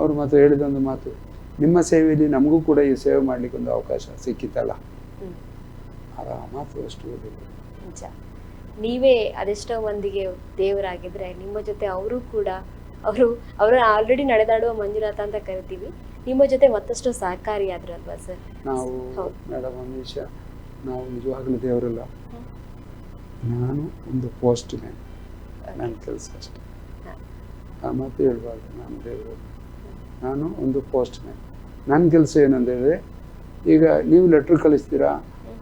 ಅವರು ಮಾತ್ರ ಹೇಳಿದ ಒಂದು ಮಾತು ನಿಮ್ಮ ಸೇವೆಯಲ್ಲಿ ನಮಗೂ ಕೂಡ ಈ ಸೇವೆ ಮಾಡ್ಲಿಕ್ಕೆ ಒಂದು ಅವಕಾಶ ಸಿಕ್ಕಿತ್ತಲ್ಲ. ಆಗ ಆ ಮಾತು ಅಷ್ಟು. ನಿಜ. ನೀವೇ ಅದೆಷ್ಟೋ ಮಂದಿಗೆ ದೇವರಾಗಿದ್ರೆ ನಿಮ್ಮ ಜೊತೆ ಅವರು ಕೂಡ ಅವರು ಅವರು ಆಲ್ರೆಡಿ ನಡೆದಾಡುವ ಮಂಜುನಾಥ ಅಂತ ಕರಿತೀವಿ. ನಿಮ್ಮ ಜೊತೆ ಮತ್ತಷ್ಟು ಸಹಕಾರಿಯಾದ್ರಲ್ವಾ ಸರ್? ನಾವು. ಮೇಡಮ್ ನಾವು ನಿಜವಾಗ್ಲೂ ದೇವರಲ್ಲ. ನಾನು ಒಂದು ಪೋಸ್ಟ್ ಮ್ಯಾನ್. ನನ್ನ ಕೆಲಸ ಅಷ್ಟೇ. ಆ ಮಾತು ಹೇಳ್ಬಾರ್ದು ನಾನು ದೇವರು ನಾನು ಒಂದು ಪೋಸ್ಟ್ ಮ್ಯಾನ್ ನನ್ನ ಕೆಲಸ ಏನಂತ ಹೇಳಿದ್ರೆ ಈಗ ನೀವು ಲೆಟ್ರ್ ಕಳಿಸ್ತೀರಾ,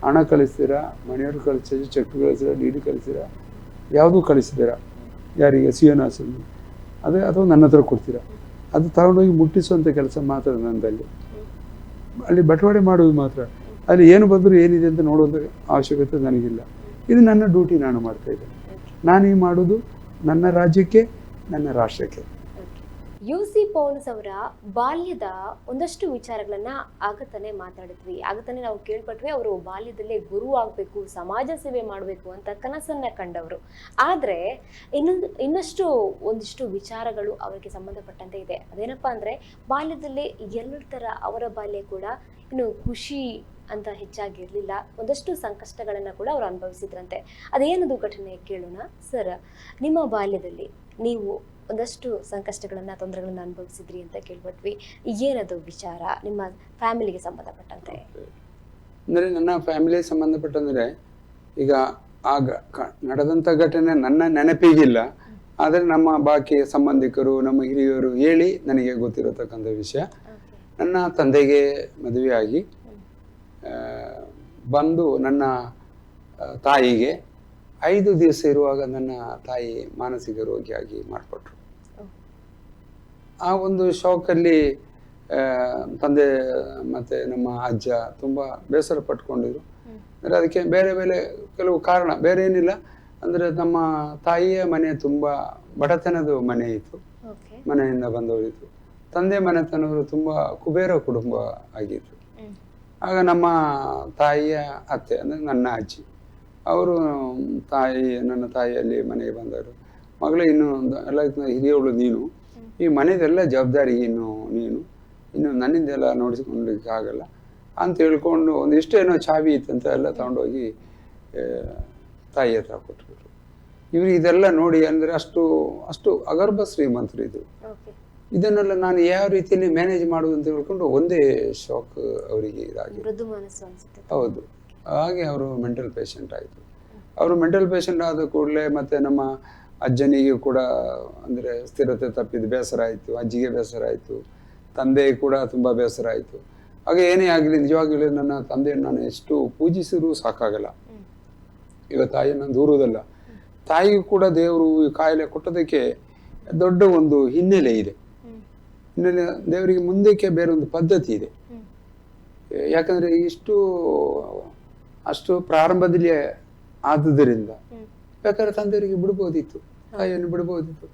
ಹಣ ಕಳಿಸ್ತೀರಾ, ಮನೆಯವ್ರು ಕಳಿಸ್ತೀರಾ ಚೆಕ್ ಕಳಿಸ್ತೀರಾ ಡಿ ಡಿ ಕಳಿಸ್ತೀರಾ, ಯಾವುದೂ ಕಳಿಸ್ತೀರಾ? ಯಾರಿಗೆ? ಸಿ ಎನ್ ಅದೇ ಅಥವಾ ನನ್ನ ಹತ್ರ ಕೊಡ್ತೀರಾ? ಅದು ತಗೊಂಡೋಗಿ ಮುಟ್ಟಿಸುವಂಥ ಕೆಲಸ ಮಾತ್ರ ನನ್ನದಲ್ಲಿ ಅಲ್ಲಿ ಬಟವಾಡೆ ಮಾಡೋದು ಮಾತ್ರ. ಅಲ್ಲಿ ಏನು ಬಂದರೂ ಏನಿದೆ ಅಂತ ನೋಡುವಂಥ ಅವಶ್ಯಕತೆ ನನಗಿಲ್ಲ. ಇದು ನನ್ನ ಡ್ಯೂಟಿ ನಾನು ಮಾಡ್ತಾ ಇದ್ದೇನೆ. ನಾನು ಈ ಮಾಡೋದು ನನ್ನ ರಾಜ್ಯಕ್ಕೆ, ನನ್ನ ರಾಷ್ಟ್ರಕ್ಕೆ. ಯು ಸಿ ಪೌಲ್ಸ್ ಅವರ ಬಾಲ್ಯದ ಒಂದಷ್ಟು ವಿಚಾರಗಳನ್ನ ಆಗತಾನೆ ಮಾತಾಡಿದ್ವಿ. ಆಗತಾನೆ ನಾವು ಕೇಳ್ಪಟ್ವಿ, ಅವರು ಬಾಲ್ಯದಲ್ಲೇ ಗುರು ಆಗಬೇಕು, ಸಮಾಜ ಸೇವೆ ಮಾಡಬೇಕು ಅಂತ ಕನಸನ್ನ ಕಂಡವರು. ಆದರೆ ಇನ್ನೊಂದು ಇನ್ನಷ್ಟು ಒಂದಿಷ್ಟು ವಿಚಾರಗಳು ಅವರಿಗೆ ಸಂಬಂಧಪಟ್ಟಂತೆ ಇದೆ. ಅದೇನಪ್ಪ ಅಂದ್ರೆ, ಬಾಲ್ಯದಲ್ಲಿ ಎಲ್ಲರ ತರ ಅವರ ಬಾಲ್ಯ ಕೂಡ ಇನ್ನು ಖುಷಿ ಅಂತ ಹೆಚ್ಚಾಗಿರಲಿಲ್ಲ. ಒಂದಷ್ಟು ಸಂಕಷ್ಟಗಳನ್ನ ಕೂಡ ಅವರು ಅನುಭವಿಸಿದ್ರಂತೆ. ಅದೇನದು ಘಟನೆ ಕೇಳೋಣ? ಸರ್, ನಿಮ್ಮ ಬಾಲ್ಯದಲ್ಲಿ ನೀವು ಒಂದಷ್ಟು ಸಂಕಷ್ಟಗಳನ್ನ ತೊಂದರೆಗಳನ್ನ ಅನುಭವಿಸಿದ್ರಿ ಅಂತ ಕೇಳ್ಬಿಟ್ವಿ ಏನದು ವಿಚಾರ? ನಿಮ್ಮ ಫ್ಯಾಮಿಲಿಗೆ ಸಂಬಂಧಪಟ್ಟಂತೆ. ಅಂದರೆ ನನ್ನ ಫ್ಯಾಮಿಲಿ ಸಂಬಂಧಪಟ್ಟಂದರೆ ಈಗ ಕ- ನಡೆದಂಥ ಘಟನೆ ನನ್ನ ನೆನಪಿಗಿಲ್ಲ. ಆದರೆ ನಮ್ಮ ಬಾಕಿ ಸಂಬಂಧಿಕರು ನಮ್ಮ ಹಿರಿಯರು ಹೇಳಿ ನನಗೆ ಗೊತ್ತಿರತಕ್ಕಂಥ ವಿಷಯ. ನನ್ನ ತಂದೆಗೆ ಮದುವೆಯಾಗಿ ಆ, ಬಂದು ನನ್ನ ತಾಯಿಗೆ ಐದು ದಿವಸ ಇರುವಾಗ ನನ್ನ ತಾಯಿ ಮಾನಸಿಕ ರೋಗಿಯಾಗಿ ಮಾಡಿಕೊಟ್ರು ಆ ಒಂದು ಶಾಕಲ್ಲಿ ತಂದೆ ಮತ್ತೆ ನಮ್ಮ ಅಜ್ಜ ತುಂಬ ಬೇಸರ ಪಟ್ಕೊಂಡಿದ್ರು. ಅಂದ್ರೆ ಅದಕ್ಕೆ ಬೇರೆ ಬೇರೆ ಕೆಲವು ಕಾರಣ ಬೇರೆ ಏನಿಲ್ಲ. ಅಂದರೆ ನಮ್ಮ ತಾಯಿಯ ಮನೆ ತುಂಬ ಬಡತನದ ಮನೆ ಇತ್ತು. ಮನೆಯಿಂದ ಬಂದವರಿತ್ತು. ತಂದೆ ಮನೆತನವರು ತುಂಬ ಕುಬೇರ ಕುಟುಂಬ ಆಗಿತ್ತು ಆಗ ನಮ್ಮ ತಾಯಿಯ ಅತ್ತೆ ಅಂದರೆ ನನ್ನ ಅಜ್ಜಿ ಅವರು ತಾಯಿ ನನ್ನ ತಾಯಿಯಲ್ಲಿ ಮನೆಗೆ ಬಂದರು. ಮಗಳು ಇನ್ನೂ ಒಂದು- ಎಲ್ಲ ಹಿರಿಯವಳು ನೀನು. ಈ ಮನೆದೆಲ್ಲ ಜವಾಬ್ದಾರಿ ಏನು ನೀನು. ಇನ್ನು ನನ್ನಿಂದೆಲ್ಲ ನೋಡಿಸ್ಕೊಳ್ಳಿಕ್ಕೆ ಆಗಲ್ಲ. ಅಂತ ಹೇಳ್ಕೊಂಡು ಒಂದಿಷ್ಟು ಏನೋ ಚಾವಿ ಇತ್ತಂತ ಎಲ್ಲ ತಗೊಂಡೋಗಿ ತಾಯಿ ಹತ್ರ ಕೊಟ್ಬಿಟ್ರು. ಇವರು ಇದೆಲ್ಲ ನೋಡಿ ಅಂದರೆ ಅಷ್ಟು ಅಷ್ಟು ಅಗರ್ಭ ಶ್ರೀಮಂತರು ಇದು. ಇದನ್ನೆಲ್ಲ ನಾನು ಯಾವ ರೀತಿಯಲ್ಲಿ ಮ್ಯಾನೇಜ್ ಮಾಡೋದು ಅಂತ ಹೇಳ್ಕೊಂಡು ಒಂದೇ ಶಾಕ್ ಅವರಿಗೆ ಇದಾಗಿದೆ. ಅನ್ಸುತ್ತೆ. ಹೌದು. ಹಾಗೆ ಅವರು ಮೆಂಟಲ್ ಪೇಷಂಟ್ ಆಯಿತು. ಅವರು ಮೆಂಟಲ್ ಪೇಷಂಟ್ ಆದ ಕೂಡಲೇ ಮತ್ತೆ ನಮ್ಮ ಅಜ್ಜನಿಗೆ ಕೂಡ ಅಂದರೆ ಸ್ಥಿರತೆ ತಪ್ಪಿದ್ದು ಬೇಸರ ಆಯಿತು, ಅಜ್ಜಿಗೆ ಬೇಸರ ಆಯಿತು ತಂದೆ ಕೂಡ ತುಂಬ ಬೇಸರ ಆಯಿತು ಹಾಗೆ ಏನೇ ಆಗಲಿ ನಿಜವಾಗಲೂ ನನ್ನ ತಂದೆಯನ್ನು ನಾನು ಎಷ್ಟು ಪೂಜಿಸಿದ್ರೂ ಸಾಕಾಗಲ್ಲ ಈಗ ತಾಯಿಯನ್ನು ದೂರುವುದಲ್ಲ ತಾಯಿಗೂ ಕೂಡ ದೇವರು ಈ ಕಾಯಿಲೆ ಕೊಟ್ಟದಕ್ಕೆ ದೊಡ್ಡ ಒಂದು ಹಿನ್ನೆಲೆ ಇದೆ. ಹಿನ್ನೆಲೆ ದೇವರಿಗೆ ಮುಂದಕ್ಕೆ ಬೇರೆ ಒಂದು ಪದ್ಧತಿ ಇದೆ ಯಾಕಂದರೆ ಇಷ್ಟು ಅಷ್ಟು ಪ್ರಾರಂಭದಲ್ಲಿ ಆದುದರಿಂದ. ಬೇಕಾದ್ರೆ ತಂದೆಯವರಿಗೆ ಬಿಡ್ಬೋದಿತ್ತು ತಾಯಿಯನ್ನು ಬಿಡ್ಬೋದಿತ್ತು.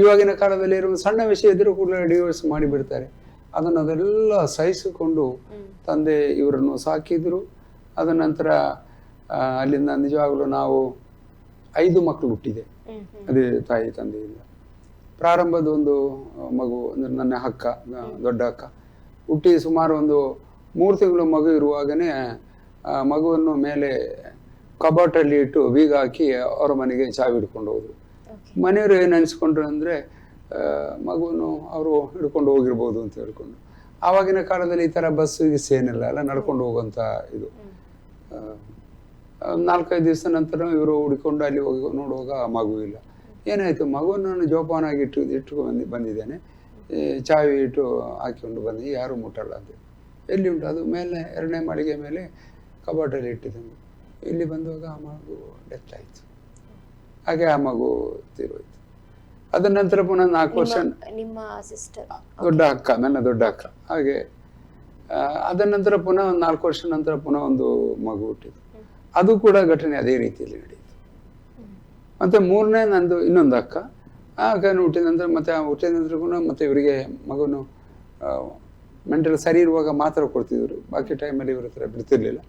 ಇವಾಗಿನ ಕಾಲದಲ್ಲಿ ಇರುವ ಸಣ್ಣ ವಿಷಯ ಇದ್ರೂ ಕೂಡ ಡಿವೋರ್ಸ್ ಮಾಡಿ ಬಿಡ್ತಾರೆ. ಅದನ್ನು ಅದೆಲ್ಲ ಸಹಿಸಿಕೊಂಡು ತಂದೆ ಇವರನ್ನು ಸಾಕಿದ್ರು. ಅದ ನಂತರ ಅಲ್ಲಿಂದ ನಿಜವಾಗಲೂ ನಾವು ಐದು ಮಕ್ಕಳು ಹುಟ್ಟಿದೆ. ಅದೇ ತಾಯಿ ತಂದೆಯಿಂದ. ಪ್ರಾರಂಭದ ಒಂದು ಮಗು ಅಂದ್ರೆ ನನ್ನ ಅಕ್ಕ ದೊಡ್ಡ ಅಕ್ಕ. ಹುಟ್ಟಿ ಸುಮಾರು ಒಂದು ಮೂರು ತಿಂಗಳು ಮಗು ಇರುವಾಗನೇ ಮಗುವನ್ನು ಮೇಲೆ ಕಬಾಟಲ್ಲಿ ಇಟ್ಟು ಬೀಗ ಹಾಕಿ ಅವರ ಮನೆಗೆ ಚಾವಿ ಹಿಡ್ಕೊಂಡು ಹೋದ್ರು. ಮನೆಯವರು ಏನು ಅನಿಸ್ಕೊಂಡ್ರು ಅಂದರೆ ಮಗುವನ್ನು ಅವರು ಹಿಡ್ಕೊಂಡು ಹೋಗಿರ್ಬೋದು ಅಂತ ಹೇಳ್ಕೊಂಡು. ಆವಾಗಿನ ಕಾಲದಲ್ಲಿ ಈ ಥರ ಬಸ್ ಗಿಸ್ ಏನಿಲ್ಲ ಎಲ್ಲ ನಡ್ಕೊಂಡು ಹೋಗುವಂಥ ಇದು. ನಾಲ್ಕೈದು ದಿವಸ ನಂತರ ಇವರು ಹುಡ್ಕೊಂಡು ಅಲ್ಲಿ ಹೋಗಿ ನೋಡುವಾಗ ಮಗು ಇಲ್ಲ. ಏನಾಯಿತು ಮಗುವನ್ನು ನಾನು ಜೋಪಾನಾಗಿ ಇಟ್ಟು ಇಟ್ಟು ಬಂದು ಬಂದಿದ್ದೇನೆ. ಚಾವಿ ಇಟ್ಟು ಹಾಕಿಕೊಂಡು ಬಂದು ಯಾರು ಮುಟ್ಟಲ್ಲ ಅಂತ. ಎಲ್ಲಿ ಉಂಟು? ಅದು ಮೇಲೆ ಎರಡನೇ ಮಳಿಗೆ ಮೇಲೆ ಕಬಾಟಲ್ಲಿ ಇಟ್ಟಿದ್ದೇನೆ. ಇಲ್ಲಿ ಬಂದಾಗ ಆ ಮಗು ಡೆತ್ ಆಯಿತು. ಹಾಗೆ ಆ ಮಗು ತೀರೋಯ್ತು ಅದ ನಂತರ ಪುನಃ ನಾಲ್ಕು ವರ್ಷ ನಿಮ್ಮ- ಸಿಸ್ಟರ್ ದೊಡ್ಡ ಅಕ್ಕ ನನ್ನ ದೊಡ್ಡ ಅಕ್ಕ. ಹಾಗೆ ಅದ ನಂತರ ಪುನಃ ಒಂದು ನಾಲ್ಕು ವರ್ಷ ನಂತರ ಪುನಃ ಒಂದು ಮಗು ಹುಟ್ಟಿತು ಅದು ಕೂಡ ಘಟನೆ ಅದೇ ರೀತಿಯಲ್ಲಿ ನಡೆಯಿತು ಮತ್ತೆ ಮೂರನೇ ನಂದು ಇನ್ನೊಂದು ಅಕ್ಕ. ಆ ಅಕ್ಕನ ಹುಟ್ಟಿದ ನಂತರ ಮತ್ತೆ ಆ ಹುಟ್ಟಿದ ನಂತರ ಪುನಃ ಮತ್ತೆ ಇವರಿಗೆ ಮಗುನು ಮೆಂಟಲ್ ಸರಿ ಇರುವಾಗ ಮಾತ್ರ ಕೊಡ್ತಿದ್ರು. ಬಾಕಿ ಟೈಮಲ್ಲಿ ಇವ್ರ ಹತ್ರ ಬಿಡ್ತಿರ್ಲಿಲ್ಲ.